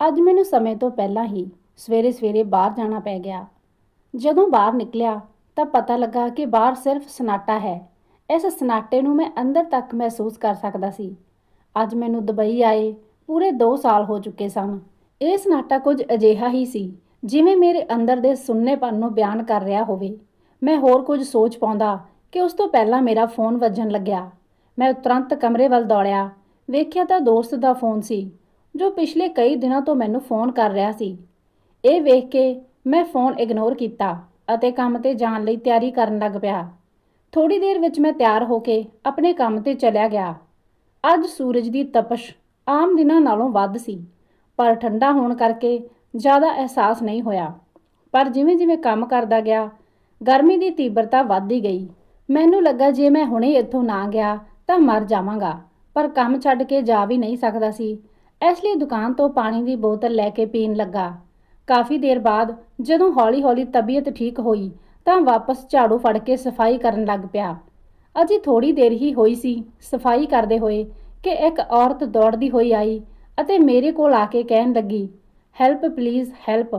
ਅੱਜ ਮੈਨੂੰ ਸਮੇਂ ਤੋਂ ਪਹਿਲਾਂ ਹੀ ਸਵੇਰੇ ਸਵੇਰੇ ਬਾਹਰ ਜਾਣਾ ਪੈ ਗਿਆ। ਜਦੋਂ ਬਾਹਰ ਨਿਕਲਿਆ ਤਾਂ ਪਤਾ ਲੱਗਾ ਕਿ ਬਾਹਰ ਸਿਰਫ ਸਨਾਟਾ ਹੈ। ਇਸ ਸਨਾਟੇ ਨੂੰ ਮੈਂ ਅੰਦਰ ਤੱਕ ਮਹਿਸੂਸ ਕਰ ਸਕਦਾ ਸੀ। ਅੱਜ ਮੈਨੂੰ ਦੁਬਈ ਆਏ ਪੂਰੇ 2 ਸਾਲ ਹੋ ਚੁੱਕੇ ਸਨ। ਇਹ ਸਨਾਟਾ ਕੁਝ ਅਜਿਹਾ ਹੀ ਸੀ ਜਿਵੇਂ ਮੇਰੇ ਅੰਦਰ ਦੇ ਸੁੰਨੇਪਨ ਨੂੰ ਬਿਆਨ ਕਰ ਰਿਹਾ ਹੋਵੇ। ਮੈਂ ਹੋਰ ਕੁਝ ਸੋਚ ਪਾਉਂਦਾ ਕਿ ਉਸ ਤੋਂ ਪਹਿਲਾਂ ਮੇਰਾ ਫੋਨ ਵੱਜਣ ਲੱਗਿਆ। ਮੈਂ ਤੁਰੰਤ ਕਮਰੇ ਵੱਲ ਦੌੜਿਆ। ਵੇਖਿਆ ਤਾਂ ਦੋਸਤ ਦਾ ਫੋਨ ਸੀ। ਜੋ ਪਿਛਲੇ ਕਈ ਦਿਨਾਂ ਤੋਂ ਮੈਨੂੰ ਫੋਨ ਕਰ ਰਿਹਾ ਸੀ। ਇਹ ਵੇਖ ਕੇ ਮੈਂ ਫੋਨ ਇਗਨੋਰ ਕੀਤਾ ਅਤੇ ਕੰਮ ਤੇ ਜਾਣ ਲਈ ਤਿਆਰੀ ਕਰਨ ਲੱਗ ਪਿਆ। ਥੋੜੀ ਦੇਰ ਵਿੱਚ ਮੈਂ ਤਿਆਰ ਹੋ ਕੇ ਆਪਣੇ ਕੰਮ ਤੇ ਚਲਿਆ ਗਿਆ। ਅੱਜ ਸੂਰਜ ਦੀ ਤਪਸ਼ ਆਮ ਦਿਨਾਂ ਨਾਲੋਂ ਵੱਧ ਸੀ, ਪਰ ਠੰਡਾ ਹੋਣ ਕਰਕੇ ਜ਼ਿਆਦਾ ਅਹਿਸਾਸ ਨਹੀਂ ਹੋਇਆ। ਪਰ ਜਿਵੇਂ-ਜਿਵੇਂ ਕੰਮ ਕਰਦਾ ਗਿਆ, ਗਰਮੀ ਦੀ ਤੀਬਰਤਾ ਵੱਧਦੀ ਗਈ। ਮੈਨੂੰ ਲੱਗਾ ਜੇ ਮੈਂ ਹੁਣੇ ਇੱਥੋਂ ਨਾ ਗਿਆ ਤਾਂ ਮਰ ਜਾਵਾਂਗਾ, ਪਰ ਕੰਮ ਛੱਡ ਕੇ ਜਾ ਵੀ ਨਹੀਂ ਸਕਦਾ ਸੀ। ਇਸ ਲਈ ਦੁਕਾਨ ਤੋਂ ਪਾਣੀ ਦੀ ਬੋਤਲ ਲੈ ਕੇ ਪੀਣ ਲੱਗਾ। ਕਾਫੀ ਦੇਰ ਬਾਅਦ ਜਦੋਂ ਹੌਲੀ-ਹੌਲੀ ਤਬੀਅਤ ਠੀਕ ਹੋਈ ਤਾਂ ਵਾਪਸ ਝਾੜੂ ਫੜ ਕੇ ਸਫ਼ਾਈ ਕਰਨ ਲੱਗ ਪਿਆ। ਅਜੇ ਥੋੜੀ ਦੇਰ ਹੀ ਹੋਈ ਸੀ ਸਫ਼ਾਈ ਕਰਦੇ ਹੋਏ ਕਿ ਇੱਕ ਔਰਤ ਦੌੜਦੀ ਹੋਈ ਆਈ ਅਤੇ ਮੇਰੇ ਕੋਲ ਆ ਕੇ ਕਹਿਣ ਲੱਗੀ ਹੈਲਪ ਪਲੀਜ਼ ਹੈਲਪ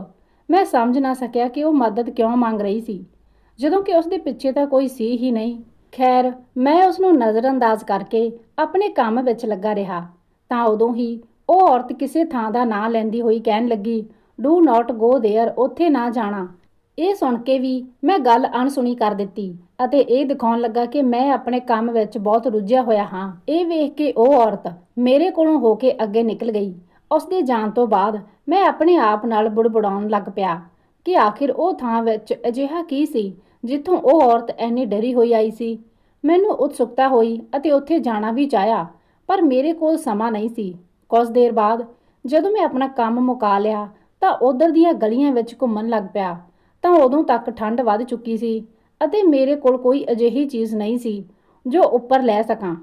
ਮੈਂ ਸਮਝ ਨਾ ਸਕਿਆ ਕਿ ਉਹ ਮਦਦ ਕਿਉਂ ਮੰਗ ਰਹੀ ਸੀ। ਜਦੋਂ ਕਿ ਉਸ ਦੇ ਪਿੱਛੇ ਤਾਂ ਕੋਈ ਸੀ ਹੀ ਨਹੀਂ। ਖੈਰ, ਮੈਂ ਉਸ ਨੂੰ ਨਜ਼ਰਅੰਦਾਜ਼ ਕਰਕੇ ਆਪਣੇ ਕੰਮ ਵਿੱਚ ਲੱਗਾ ਰਿਹਾ ਤਾਂ ਉਦੋਂ ਹੀ ਉਹ ਔਰਤ ਕਿਸੇ ਥਾਂ ਦਾ ਨਾਂ ਲੈਂਦੀ ਹੋਈ ਕਹਿਣ ਲੱਗੀ ਡੂ ਨਾਟ ਗੋ ਦੇਅਰ ਉੱਥੇ ਨਾ ਜਾਣਾ। ਇਹ ਸੁਣ ਕੇ ਵੀ ਮੈਂ ਗੱਲ ਅਣਸੁਣੀ ਕਰ ਦਿੱਤੀ ਅਤੇ ਇਹ ਦਿਖਾਉਣ ਲੱਗਾ ਕਿ ਮੈਂ ਆਪਣੇ ਕੰਮ ਵਿੱਚ ਬਹੁਤ ਰੁੱਝਿਆ ਹੋਇਆ ਹਾਂ। ਇਹ ਵੇਖ ਕੇ ਉਹ ਔਰਤ ਮੇਰੇ ਕੋਲੋਂ ਹੋ ਕੇ ਅੱਗੇ ਨਿਕਲ ਗਈ। ਉਸ ਦੇ ਜਾਣ ਤੋਂ ਬਾਅਦ ਮੈਂ ਆਪਣੇ ਆਪ ਨਾਲ ਬੁੜਬੁੜਾਉਣ ਲੱਗ ਪਿਆ ਕਿ ਆਖਿਰ ਉਹ ਥਾਂ ਵਿੱਚ ਅਜਿਹਾ ਕੀ ਸੀ ਜਿੱਥੋਂ ਉਹ ਔਰਤ ਐਨੀ ਡਰੀ ਹੋਈ ਆਈ ਸੀ। ਮੈਨੂੰ ਉਤਸੁਕਤਾ ਹੋਈ ਅਤੇ ਉੱਥੇ ਜਾਣਾ ਵੀ ਚਾਹਿਆ, ਪਰ ਮੇਰੇ ਕੋਲ ਸਮਾਂ ਨਹੀਂ ਸੀ। ਕੁਝ ਦੇਰ ਬਾਅਦ ਜਦੋਂ ਮੈਂ ਆਪਣਾ ਕੰਮ ਮੁਕਾ ਲਿਆ ਤਾਂ ਉਧਰ ਦੀਆਂ ਗਲੀਆਂ ਵਿੱਚ ਘੁੰਮਣ ਲੱਗ ਪਿਆ, ਤਾਂ ਉਦੋਂ ਤੱਕ ਠੰਡ ਵੱਧ ਚੁੱਕੀ ਸੀ ਅਤੇ ਮੇਰੇ ਕੋਲ ਕੋਈ ਅਜਿਹੀ ਚੀਜ਼ ਨਹੀਂ ਸੀ ਜੋ ਉੱਪਰ ਲੈ ਸਕਾਂ।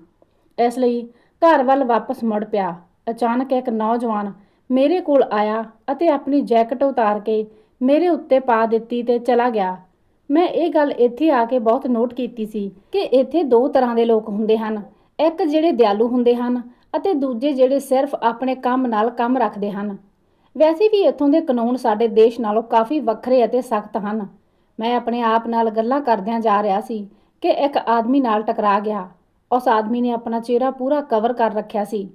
ਇਸ ਲਈ ਘਰ ਵੱਲ ਵਾਪਸ ਮੁੜ ਪਿਆ। ਅਚਾਨਕ ਇੱਕ ਨੌਜਵਾਨ ਮੇਰੇ ਕੋਲ ਆਇਆ ਅਤੇ ਆਪਣੀ ਜੈਕਟ ਉਤਾਰ ਕੇ ਮੇਰੇ ਉੱਤੇ ਪਾ ਦਿੱਤੀ ਤੇ ਚਲਾ ਗਿਆ। ਮੈਂ ਇਹ ਗੱਲ ਇੱਥੇ ਆ ਕੇ ਬਹੁਤ ਨੋਟ ਕੀਤੀ ਸੀ ਕਿ ਇੱਥੇ ਦੋ ਤਰ੍ਹਾਂ ਦੇ ਲੋਕ ਹੁੰਦੇ ਹਨ। ਇੱਕ ਜਿਹੜੇ ਦਿਆਲੂ ਹੁੰਦੇ ਹਨ ਅਤੇ ਦੂਜੇ ਜਿਹੜੇ ਸਿਰਫ ਆਪਣੇ ਕੰਮ ਨਾਲ ਕੰਮ ਰੱਖਦੇ ਹਨ। ਵੈਸੇ ਵੀ ਇੱਥੋਂ ਦੇ ਕਾਨੂੰਨ ਸਾਡੇ ਦੇਸ਼ ਨਾਲੋਂ ਕਾਫੀ ਵੱਖਰੇ ਅਤੇ ਸਖਤ ਹਨ। ਮੈਂ ਆਪਣੇ ਆਪ ਨਾਲ ਗੱਲਾਂ ਕਰਦਿਆਂ ਜਾ ਰਿਹਾ ਸੀ ਕਿ ਇੱਕ ਆਦਮੀ ਨਾਲ ਟਕਰਾ ਗਿਆ। ਉਸ ਆਦਮੀ ਨੇ ਆਪਣਾ ਚਿਹਰਾ ਪੂਰਾ ਕਵਰ ਕਰ ਰੱਖਿਆ ਸੀ।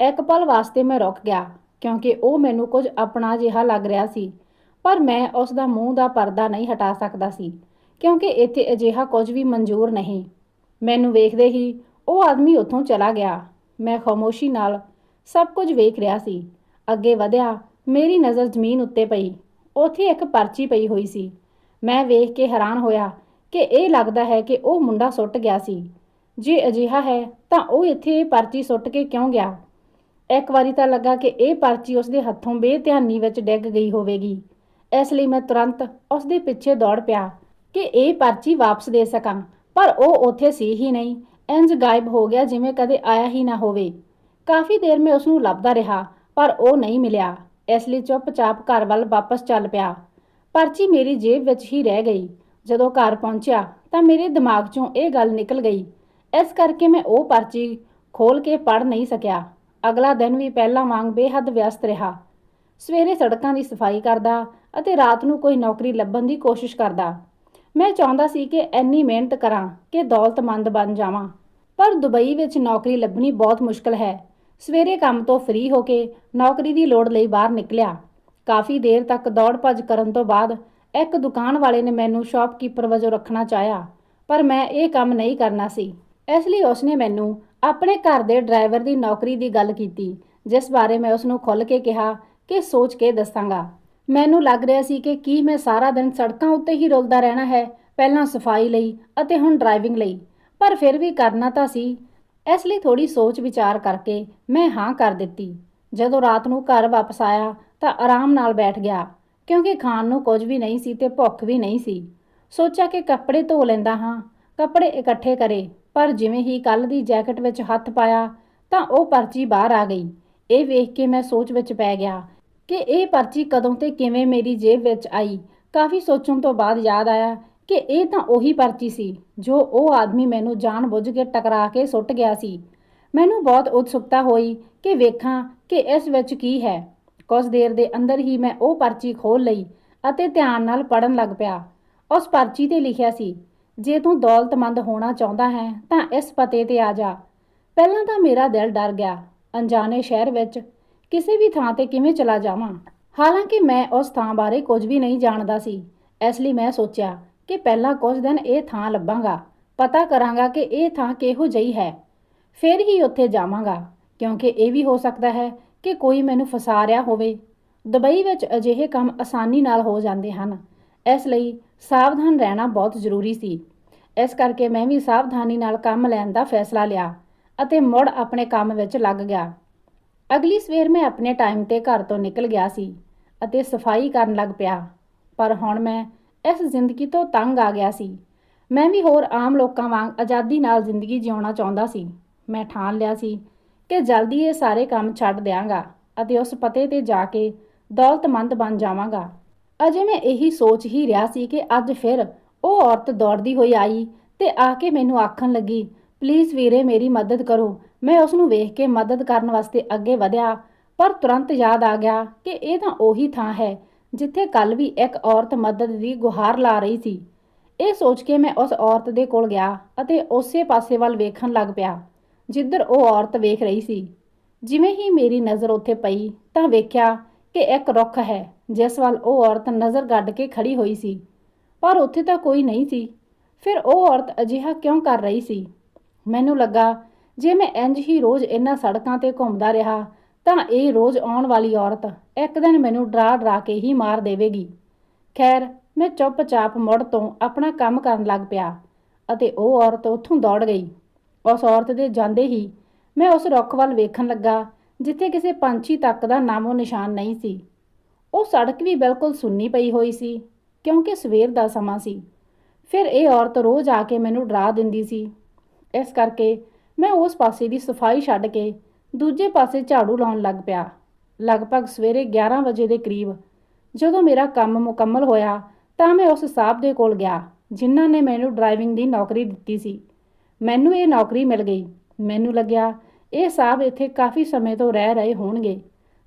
ਇੱਕ ਪਲ ਵਾਸਤੇ ਮੈਂ ਰੁਕ ਗਿਆ, ਕਿਉਂਕਿ ਉਹ ਮੈਨੂੰ ਕੁਝ ਆਪਣਾ ਜਿਹਾ ਲੱਗ ਰਿਹਾ ਸੀ। ਪਰ ਮੈਂ ਉਸ ਦਾ ਮੂੰਹ ਦਾ ਪਰਦਾ ਨਹੀਂ ਹਟਾ ਸਕਦਾ ਸੀ, ਕਿਉਂਕਿ ਇੱਥੇ ਅਜਿਹਾ ਕੁਝ ਵੀ ਮਨਜ਼ੂਰ ਨਹੀਂ। ਮੈਨੂੰ ਵੇਖਦੇ ਹੀ ਉਹ ਆਦਮੀ ਉੱਥੋਂ ਚਲਾ ਗਿਆ। ਮੈਂ ਖਾਮੋਸ਼ੀ ਨਾਲ ਸਭ ਕੁਝ ਵੇਖ ਰਿਹਾ ਸੀ। ਅੱਗੇ ਵਧਿਆ, ਮੇਰੀ ਨਜ਼ਰ ਜ਼ਮੀਨ ਉੱਤੇ ਪਈ। ਉੱਥੇ ਇੱਕ ਪਰਚੀ ਪਈ ਹੋਈ ਸੀ। ਮੈਂ ਵੇਖ ਕੇ ਹੈਰਾਨ ਹੋਇਆ ਕਿ ਇਹ ਲੱਗਦਾ ਹੈ ਕਿ ਉਹ ਮੁੰਡਾ ਸੁੱਟ ਗਿਆ ਸੀ। ਜੇ ਅਜਿਹਾ ਹੈ, ਤਾਂ ਉਹ ਇੱਥੇ ਇਹ ਪਰਚੀ ਸੁੱਟ ਕੇ ਕਿਉਂ ਗਿਆ? ਇੱਕ ਵਾਰੀ ਤਾਂ ਲੱਗਾ ਕਿ ਇਹ ਪਰਚੀ ਉਸਦੇ ਹੱਥੋਂ ਬੇਧਿਆਨੀ ਵਿੱਚ ਡਿੱਗ ਗਈ ਹੋਵੇਗੀ। ਇਸ ਲਈ ਮੈਂ ਤੁਰੰਤ ਉਸਦੇ ਪਿੱਛੇ ਦੌੜ ਪਿਆ ਕਿ ਇਹ ਪਰਚੀ ਵਾਪਸ ਦੇ ਸਕਾਂ, ਪਰ ਉਹ ਉੱਥੇ ਸੀ ਹੀ ਨਹੀਂ। ਇੰਜ ਗਾਇਬ ਹੋ ਗਿਆ ਜਿਵੇਂ ਕਦੇ ਆਇਆ ਹੀ ਨਾ ਹੋਵੇ। ਕਾਫੀ ਦੇਰ ਮੈਂ ਉਸ ਨੂੰ ਲੱਭਦਾ ਰਿਹਾ, ਪਰ ਉਹ ਨਹੀਂ ਮਿਲਿਆ। ਇਸ ਲਈ ਚੁੱਪਚਾਪ ਘਰ ਵੱਲ ਵਾਪਸ ਚੱਲ ਪਿਆ। ਪਰਚੀ ਮੇਰੀ ਜੇਬ ਵਿੱਚ ਹੀ ਰਹਿ ਗਈ। ਜਦੋਂ ਘਰ ਪਹੁੰਚਿਆ, ਤਾਂ ਮੇਰੇ ਦਿਮਾਗ 'ਚੋਂ ਇਹ ਗੱਲ ਨਿਕਲ ਗਈ। ਇਸ ਕਰਕੇ ਮੈਂ ਉਹ ਪਰਚੀ ਖੋਲ ਕੇ ਪੜ੍ਹ ਨਹੀਂ ਸਕਿਆ। ਅਗਲਾ ਦਿਨ ਵੀ ਪਹਿਲਾਂ ਵਾਂਗ ਬੇਹੱਦ ਵਿਅਸਤ ਰਿਹਾ। ਸਵੇਰੇ ਸੜਕਾਂ ਦੀ ਸਫ਼ਾਈ ਕਰਦਾ ਅਤੇ ਰਾਤ ਨੂੰ ਕੋਈ ਨੌਕਰੀ ਲੱਭਣ ਦੀ ਕੋਸ਼ਿਸ਼ ਕਰਦਾ। ਮੈਂ ਚਾਹੁੰਦਾ ਸੀ ਕਿ ਇੰਨੀ ਮਿਹਨਤ ਕਰਾਂ ਕਿ ਦੌਲਤਮੰਦ ਬਣ ਜਾਵਾਂ। ਪਰ ਦੁਬਈ ਵਿੱਚ ਨੌਕਰੀ ਲੱਭਣੀ ਬਹੁਤ ਮੁਸ਼ਕਲ ਹੈ। ਸਵੇਰੇ ਕੰਮ ਤੋਂ ਫ੍ਰੀ ਹੋ ਕੇ ਨੌਕਰੀ ਦੀ ਲੋੜ ਲਈ ਬਾਹਰ ਨਿਕਲਿਆ। ਕਾਫੀ ਦੇਰ ਤੱਕ ਦੌੜ ਭੱਜ ਕਰਨ ਤੋਂ ਬਾਅਦ ਇੱਕ ਦੁਕਾਨ ਵਾਲੇ ਨੇ ਮੈਨੂੰ ਸ਼ਾਪਕੀਪਰ ਵਜੋਂ ਰੱਖਣਾ ਚਾਹਿਆ, ਪਰ ਮੈਂ ਇਹ ਕੰਮ ਨਹੀਂ ਕਰਨਾ ਸੀ। ਇਸ ਲਈ ਉਸਨੇ ਮੈਨੂੰ ਆਪਣੇ ਘਰ ਦੇ ਡਰਾਈਵਰ ਦੀ ਨੌਕਰੀ ਦੀ ਗੱਲ ਕੀਤੀ, ਜਿਸ ਬਾਰੇ ਮੈਂ ਉਸ ਨੂੰ ਖੁੱਲ੍ਹ ਕੇ ਕਿਹਾ ਕਿ ਸੋਚ ਕੇ ਦੱਸਾਂਗਾ। ਮੈਨੂੰ ਲੱਗ ਰਿਹਾ ਸੀ ਕਿ ਕੀ ਮੈਂ ਸਾਰਾ ਦਿਨ ਸੜਕਾਂ ਉੱਤੇ ਹੀ ਰੁਲਦਾ ਰਹਿਣਾ ਹੈ, ਪਹਿਲਾਂ ਸਫ਼ਾਈ ਲਈ ਅਤੇ ਹੁਣ ਡਰਾਈਵਿੰਗ ਲਈ। ਪਰ ਫਿਰ ਵੀ ਕਰਨਾ ਤਾਂ ਸੀ। ਇਸ ਲਈ ਥੋੜੀ ਸੋਚ ਵਿਚਾਰ ਕਰਕੇ ਮੈਂ ਹਾਂ ਕਰ ਦਿੱਤੀ। ਜਦੋਂ ਰਾਤ ਨੂੰ ਘਰ ਵਾਪਸ ਆਇਆ ਤਾਂ ਆਰਾਮ ਨਾਲ ਬੈਠ ਗਿਆ, ਕਿਉਂਕਿ ਖਾਣ ਨੂੰ ਕੁਝ ਵੀ ਨਹੀਂ ਸੀ ਤੇ ਭੁੱਖ ਵੀ ਨਹੀਂ ਸੀ। ਸੋਚਿਆ ਕਿ ਕੱਪੜੇ ਧੋ ਲੈਂਦਾ ਹਾਂ, ਕੱਪੜੇ ਇਕੱਠੇ ਕਰੇ, ਪਰ ਜਿਵੇਂ ਹੀ ਕੱਲ ਦੀ ਜੈਕਟ ਵਿੱਚ ਹੱਥ ਪਾਇਆ ਤਾਂ ਉਹ ਪਰਚੀ ਬਾਹਰ ਆ ਗਈ। ਇਹ ਵੇਖ ਕੇ ਮੈਂ ਸੋਚ ਵਿੱਚ ਪੈ ਗਿਆ ਕਿ ਇਹ ਪਰਚੀ ਕਦੋਂ ਤੇ ਕਿਵੇਂ ਮੇਰੀ ਜੇਬ ਵਿੱਚ ਆਈ? ਕਾਫੀ ਸੋਚਣ ਤੋਂ ਬਾਅਦ ਯਾਦ ਆਇਆ ਕਿ ਇਹ ਤਾਂ ਉਹੀ ਪਰਚੀ ਸੀ, ਜੋ ਉਹ ਆਦਮੀ ਮੈਨੂੰ ਜਾਣਬੁੱਝ ਕੇ ਟਕਰਾ ਕੇ ਸੁੱਟ ਗਿਆ ਸੀ। ਮੈਨੂੰ ਬਹੁਤ ਉਤਸੁਕਤਾ ਹੋਈ ਕਿ ਵੇਖਾਂ ਕਿ ਇਸ ਵਿੱਚ ਕੀ ਹੈ। ਕੁਝ ਦੇਰ ਦੇ ਅੰਦਰ ਹੀ ਮੈਂ ਉਹ ਪਰਚੀ ਖੋਲ ਲਈ ਅਤੇ ਧਿਆਨ ਨਾਲ ਪੜਨ ਲੱਗ ਪਿਆ। ਉਸ ਪਰਚੀ ਤੇ ਲਿਖਿਆ ਸੀ, ਜੇ ਤੂੰ ਦੌਲਤਮੰਦ ਹੋਣਾ ਚਾਹੁੰਦਾ ਹੈ, ਤਾਂ ਇਸ ਪਤੇ ਤੇ ਆ ਜਾ। ਪਹਿਲਾਂ ਤਾਂ ਮੇਰਾ ਦਿਲ ਡਰ ਗਿਆ। ਅਣਜਾਣੇ ਸ਼ਹਿਰ ਵਿੱਚ ਕਿਸੇ ਵੀ ਥਾਂ ਤੇ ਕਿਵੇਂ ਚਲਾ ਜਾਵਾਂ? ਹਾਲਾਂਕਿ ਮੈਂ ਉਸ ਥਾਂ ਬਾਰੇ ਕੁਝ ਵੀ ਨਹੀਂ ਜਾਣਦਾ ਸੀ। ਇਸ ਲਈ ਮੈਂ ਸੋਚਿਆ ਕਿ ਪਹਿਲਾਂ ਕੁਝ ਦਿਨ ਇਹ ਥਾਂ ਲੱਭਾਂਗਾ। ਪਤਾ ਕਰਾਂਗਾ ਕਿ ਇਹ ਥਾਂ ਕਿਹੋ ਜਿਹੀ ਹੈ। ਫਿਰ ਹੀ ਉੱਥੇ ਜਾਵਾਂਗਾ, ਕਿਉਂਕਿ ਇਹ ਵੀ ਹੋ ਸਕਦਾ ਹੈ ਕਿ ਕੋਈ ਮੈਨੂੰ ਫਸਾ ਰਿਹਾ ਹੋਵੇ। ਦੁਬਈ ਵਿੱਚ ਅਜਿਹੇ ਕੰਮ ਆਸਾਨੀ ਨਾਲ ਹੋ ਜਾਂਦੇ ਹਨ। ਇਸ ਲਈ ਸਾਵਧਾਨ ਰਹਿਣਾ ਬਹੁਤ ਜ਼ਰੂਰੀ ਸੀ। ਇਸ ਕਰਕੇ ਮੈਂ ਵੀ ਸਾਵਧਾਨੀ ਨਾਲ ਕੰਮ ਲੈਣ ਦਾ ਫੈਸਲਾ ਲਿਆ ਅਤੇ ਮੁੜ ਆਪਣੇ ਕੰਮ ਵਿੱਚ ਲੱਗ ਗਿਆ। ਅਗਲੀ ਸਵੇਰ ਮੈਂ ਆਪਣੇ ਟਾਈਮ ਤੇ ਘਰ ਤੋਂ ਨਿਕਲ ਗਿਆ ਸੀ ਅਤੇ ਸਫ਼ਾਈ ਕਰਨ ਲੱਗ ਪਿਆ, ਪਰ ਹੁਣ ਮੈਂ ਇਸ ਜ਼ਿੰਦਗੀ ਤੋਂ ਤੰਗ ਆ ਗਿਆ ਸੀ। ਮੈਂ ਵੀ ਹੋਰ ਆਮ ਲੋਕਾਂ ਵਾਂਗ ਆਜ਼ਾਦੀ ਨਾਲ ਜ਼ਿੰਦਗੀ ਜਿਉਣਾ ਚਾਹੁੰਦਾ ਸੀ। ਮੈਂ ਠਾਣ ਲਿਆ ਸੀ ਕਿ ਜਲਦੀ ਇਹ ਸਾਰੇ ਕੰਮ ਛੱਡ ਦਿਆਂਗਾ ਅਤੇ ਉਸ ਪਤੇ ਤੇ ਜਾ ਕੇ ਦੌਲਤਮੰਦ ਬਣ ਜਾਵਾਂਗਾ। ਅਜੇ ਮੈਂ ਇਹੀ ਸੋਚ ਹੀ ਰਿਹਾ ਸੀ ਕਿ ਅੱਜ ਫਿਰ ਉਹ ਔਰਤ ਦੌੜਦੀ ਹੋਈ ਆਈ ਤੇ ਆ ਕੇ ਮੈਨੂੰ ਆਖਣ ਲੱਗੀ ਪਲੀਜ਼ ਵੀਰੇ, ਮੇਰੀ ਮਦਦ ਕਰੋ। ਮੈਂ ਉਸ ਨੂੰ ਵੇਖ ਕੇ ਮਦਦ ਕਰਨ ਵਾਸਤੇ ਅੱਗੇ ਵਧਿਆ, ਪਰ ਤੁਰੰਤ ਯਾਦ ਆ ਗਿਆ ਕਿ ਇਹ ਤਾਂ ਉਹੀ ਥਾਂ ਹੈ ਜਿੱਥੇ ਕੱਲ ਵੀ ਇੱਕ ਔਰਤ ਮਦਦ ਦੀ ਗੁਹਾਰ ਲਾ ਰਹੀ ਸੀ। ਇਹ ਸੋਚ ਕੇ ਮੈਂ ਉਸ ਔਰਤ ਦੇ ਕੋਲ ਗਿਆ ਅਤੇ ਉਸੇ ਪਾਸੇ ਵੱਲ ਵੇਖਣ ਲੱਗ ਪਿਆ, ਜਿੱਧਰ ਉਹ ਔਰਤ ਵੇਖ ਰਹੀ ਸੀ। ਜਿਵੇਂ ਹੀ ਮੇਰੀ ਨਜ਼ਰ ਉੱਥੇ ਪਈ ਤਾਂ ਵੇਖਿਆ ਕਿ ਇੱਕ ਰੁੱਖ ਹੈ, ਜਿਸ ਵੱਲ ਉਹ ਔਰਤ ਨਜ਼ਰ ਗੱਡ ਕੇ ਖੜੀ ਹੋਈ ਸੀ। ਪਰ ਉੱਥੇ ਤਾਂ ਕੋਈ ਨਹੀਂ ਸੀ। ਫਿਰ ਉਹ ਔਰਤ ਅਜਿਹਾ ਕਿਉਂ ਕਰ ਰਹੀ ਸੀ? ਮੈਨੂੰ ਲੱਗਾ ਜੇ ਮੈਂ ਇੰਜ ਹੀ ਰੋਜ਼ ਇਹਨਾਂ ਸੜਕਾਂ ਤੇ ਘੁੰਮਦਾ ਰਿਹਾ, ਤਾਂ ਇਹ ਰੋਜ਼ ਆਉਣ ਵਾਲੀ ਔਰਤ ਇੱਕ ਦਿਨ ਮੈਨੂੰ ਡਰਾ ਡਰਾ ਕੇ ਹੀ ਮਾਰ ਦੇਵੇਗੀ। ਖੈਰ, ਮੈਂ ਚੁੱਪਚਾਪ ਮੁੜ ਤੋਂ ਆਪਣਾ ਕੰਮ ਕਰਨ ਲੱਗ ਪਿਆ ਅਤੇ ਉਹ ਔਰਤ ਉੱਥੋਂ ਦੌੜ ਗਈ। ਉਸ ਔਰਤ ਦੇ ਜਾਂਦੇ ਹੀ ਮੈਂ ਉਸ ਰੁੱਖ ਵੱਲ ਵੇਖਣ ਲੱਗਾ, ਜਿੱਥੇ ਕਿਸੇ ਪੰਛੀ ਤੱਕ ਦਾ ਨਾਮੋ ਨਿਸ਼ਾਨ ਨਹੀਂ ਸੀ। ਉਹ ਸੜਕ ਵੀ ਬਿਲਕੁਲ ਸੁੰਨੀ ਪਈ ਹੋਈ ਸੀ, ਕਿਉਂਕਿ ਸਵੇਰ ਦਾ ਸਮਾਂ ਸੀ। ਫਿਰ ਇਹ ਔਰਤ ਰੋਜ਼ ਆ ਕੇ ਮੈਨੂੰ ਡਰਾ ਦਿੰਦੀ ਸੀ। ਇਸ ਕਰਕੇ ਮੈਂ ਉਸ ਪਾਸੇ ਦੀ ਸਫ਼ਾਈ ਛੱਡ ਕੇ ਦੂਜੇ ਪਾਸੇ ਝਾੜੂ ਲਾਉਣ ਲੱਗ ਪਿਆ। ਲਗਭਗ ਸਵੇਰੇ 11 ਵਜੇ ਦੇ ਕਰੀਬ ਜਦੋਂ ਮੇਰਾ ਕੰਮ ਮੁਕੰਮਲ ਹੋਇਆ ਤਾਂ ਮੈਂ ਉਸ ਸਾਹਿਬ ਦੇ ਕੋਲ ਗਿਆ, ਜਿਨ੍ਹਾਂ ਨੇ ਮੈਨੂੰ ਡਰਾਈਵਿੰਗ ਦੀ ਨੌਕਰੀ ਦਿੱਤੀ ਸੀ। ਮੈਨੂੰ ਇਹ ਨੌਕਰੀ ਮਿਲ ਗਈ। ਮੈਨੂੰ ਲੱਗਿਆ ਇਹ ਸਾਹਿਬ ਇੱਥੇ ਕਾਫੀ ਸਮੇਂ ਤੋਂ ਰਹਿ ਰਹੇ ਹੋਣਗੇ।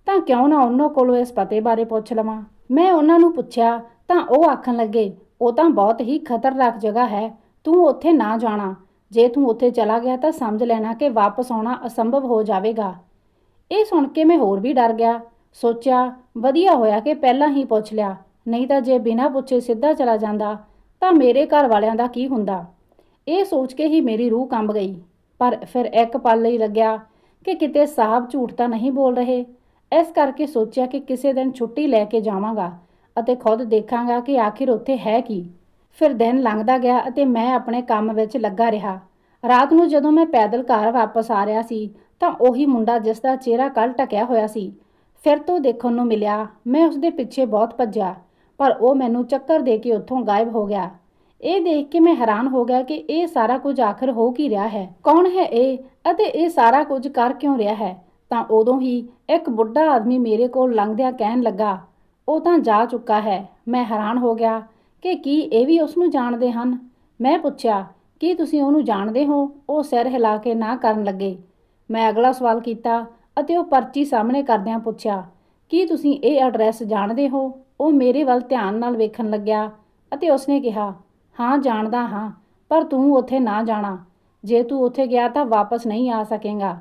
ਤਾਂ ਕਿਉਂ ਨਾ ਉਹਨਾਂ ਕੋਲੋਂ ਇਸ ਪਤੇ ਬਾਰੇ ਪੁੱਛ ਲਵਾਂ? ਮੈਂ ਉਹਨਾਂ ਨੂੰ ਪੁੱਛਿਆ, ਤਾਂ ਉਹ ਆਖਣ ਲੱਗੇ, ਉਹ ਤਾਂ ਬਹੁਤ ਹੀ ਖਤਰਨਾਕ ਜਗ੍ਹਾ ਹੈ, ਤੂੰ ਉੱਥੇ ਨਾ ਜਾਣਾ। ਜੇ ਤੂੰ ਉੱਥੇ ਚਲਾ ਗਿਆ ਤਾਂ ਸਮਝ ਲੈਣਾ ਕਿ ਵਾਪਸ ਆਉਣਾ ਅਸੰਭਵ ਹੋ ਜਾਵੇਗਾ। ਇਹ ਸੁਣ ਕੇ ਮੈਂ ਹੋਰ ਵੀ ਡਰ ਗਿਆ। ਸੋਚਿਆ, ਵਧੀਆ ਹੋਇਆ ਕਿ ਪਹਿਲਾਂ ਹੀ ਪੁੱਛ ਲਿਆ। ਨਹੀਂ ਤਾਂ ਜੇ ਬਿਨਾਂ ਪੁੱਛੇ ਸਿੱਧਾ ਚਲਾ ਜਾਂਦਾ, ਤਾਂ ਮੇਰੇ ਘਰ ਵਾਲਿਆਂ ਦਾ ਕੀ ਹੁੰਦਾ? ਇਹ ਸੋਚ ਕੇ ਹੀ ਮੇਰੀ ਰੂਹ ਕੰਬ ਗਈ। ਪਰ ਫਿਰ ਇੱਕ ਪਲ ਲਈ ਲੱਗਿਆ ਕਿ ਕਿਤੇ ਸਾਹਿਬ ਝੂਠ ਤਾਂ ਨਹੀਂ ਬੋਲ ਰਹੇ। ਇਸ ਕਰਕੇ ਸੋਚਿਆ ਕਿ ਕਿਸੇ ਦਿਨ ਛੁੱਟੀ ਲੈ ਕੇ ਜਾਵਾਂਗਾ ਅਤੇ ਖੁਦ ਦੇਖਾਂਗਾ ਕਿ ਆਖਿਰ ਉੱਥੇ ਹੈ ਕੀ। ਫਿਰ ਦਿਨ ਲੰਘਦਾ ਗਿਆ ਅਤੇ ਮੈਂ ਆਪਣੇ ਕੰਮ ਵਿੱਚ ਲੱਗਾ ਰਿਹਾ। ਰਾਤ ਨੂੰ ਜਦੋਂ ਮੈਂ ਪੈਦਲ ਘਰ ਵਾਪਸ ਆ ਰਿਹਾ ਸੀ, ਤਾਂ ਉਹੀ ਮੁੰਡਾ ਜਿਸ ਦਾ ਚਿਹਰਾ ਕੱਲ ਟਕਿਆ ਹੋਇਆ ਸੀ, ਫਿਰ ਤੋਂ ਦੇਖਣ ਨੂੰ ਮਿਲਿਆ। ਮੈਂ ਉਸ ਦੇ ਪਿੱਛੇ ਬਹੁਤ ਭੱਜਿਆ, ਪਰ ਉਹ ਮੈਨੂੰ ਚੱਕਰ ਦੇ ਕੇ ਉੱਥੋਂ ਗਾਇਬ ਹੋ ਗਿਆ। ਇਹ ਦੇਖ ਕੇ ਮੈਂ ਹੈਰਾਨ ਹੋ ਗਿਆ ਕਿ ਇਹ ਸਾਰਾ ਕੁਝ ਆਖਰ ਹੋ ਕੀ ਰਿਹਾ ਹੈ? ਕੌਣ ਹੈ ਇਹ ਅਤੇ ਇਹ ਸਾਰਾ ਕੁਝ ਕਰ ਕਿਉਂ ਰਿਹਾ ਹੈ? ਤਾਂ ਉਦੋਂ ਹੀ ਇੱਕ ਬੁੱਢਾ ਆਦਮੀ ਮੇਰੇ ਕੋਲ ਲੰਘਦਿਆਂ ਕਹਿਣ ਲੱਗਾ, ਉਹ ਤਾਂ ਜਾ ਚੁੱਕਾ ਹੈ। ਮੈਂ ਹੈਰਾਨ ਹੋ ਗਿਆ ਕਿ ਕੀ ਇਹ ਵੀ ਉਸ ਨੂੰ ਜਾਣਦੇ ਹਨ? ਮੈਂ ਪੁੱਛਿਆ, ਕੀ ਤੁਸੀਂ ਉਹਨੂੰ ਜਾਣਦੇ ਹੋ? ਉਹ ਸਿਰ ਹਿਲਾ ਕੇ ਨਾ ਕਰਨ ਲੱਗੇ। ਮੈਂ ਅਗਲਾ ਸਵਾਲ ਕੀਤਾ ਅਤੇ ਉਹ ਪਰਚੀ ਸਾਹਮਣੇ ਕਰਦਿਆਂ ਪੁੱਛਿਆ, ਕੀ ਤੁਸੀਂ ਇਹ ਐਡਰੈਸ ਜਾਣਦੇ ਹੋ? ਉਹ ਮੇਰੇ ਵੱਲ ਧਿਆਨ ਨਾਲ ਵੇਖਣ ਲੱਗਿਆ ਅਤੇ ਉਸਨੇ ਕਿਹਾ, ਹਾਂ, ਜਾਣਦਾ ਹਾਂ, ਪਰ ਤੂੰ ਉੱਥੇ ਨਾ ਜਾਣਾ। ਜੇ ਤੂੰ ਉੱਥੇ ਗਿਆ ਤਾਂ ਵਾਪਸ ਨਹੀਂ ਆ ਸਕੇਗਾ।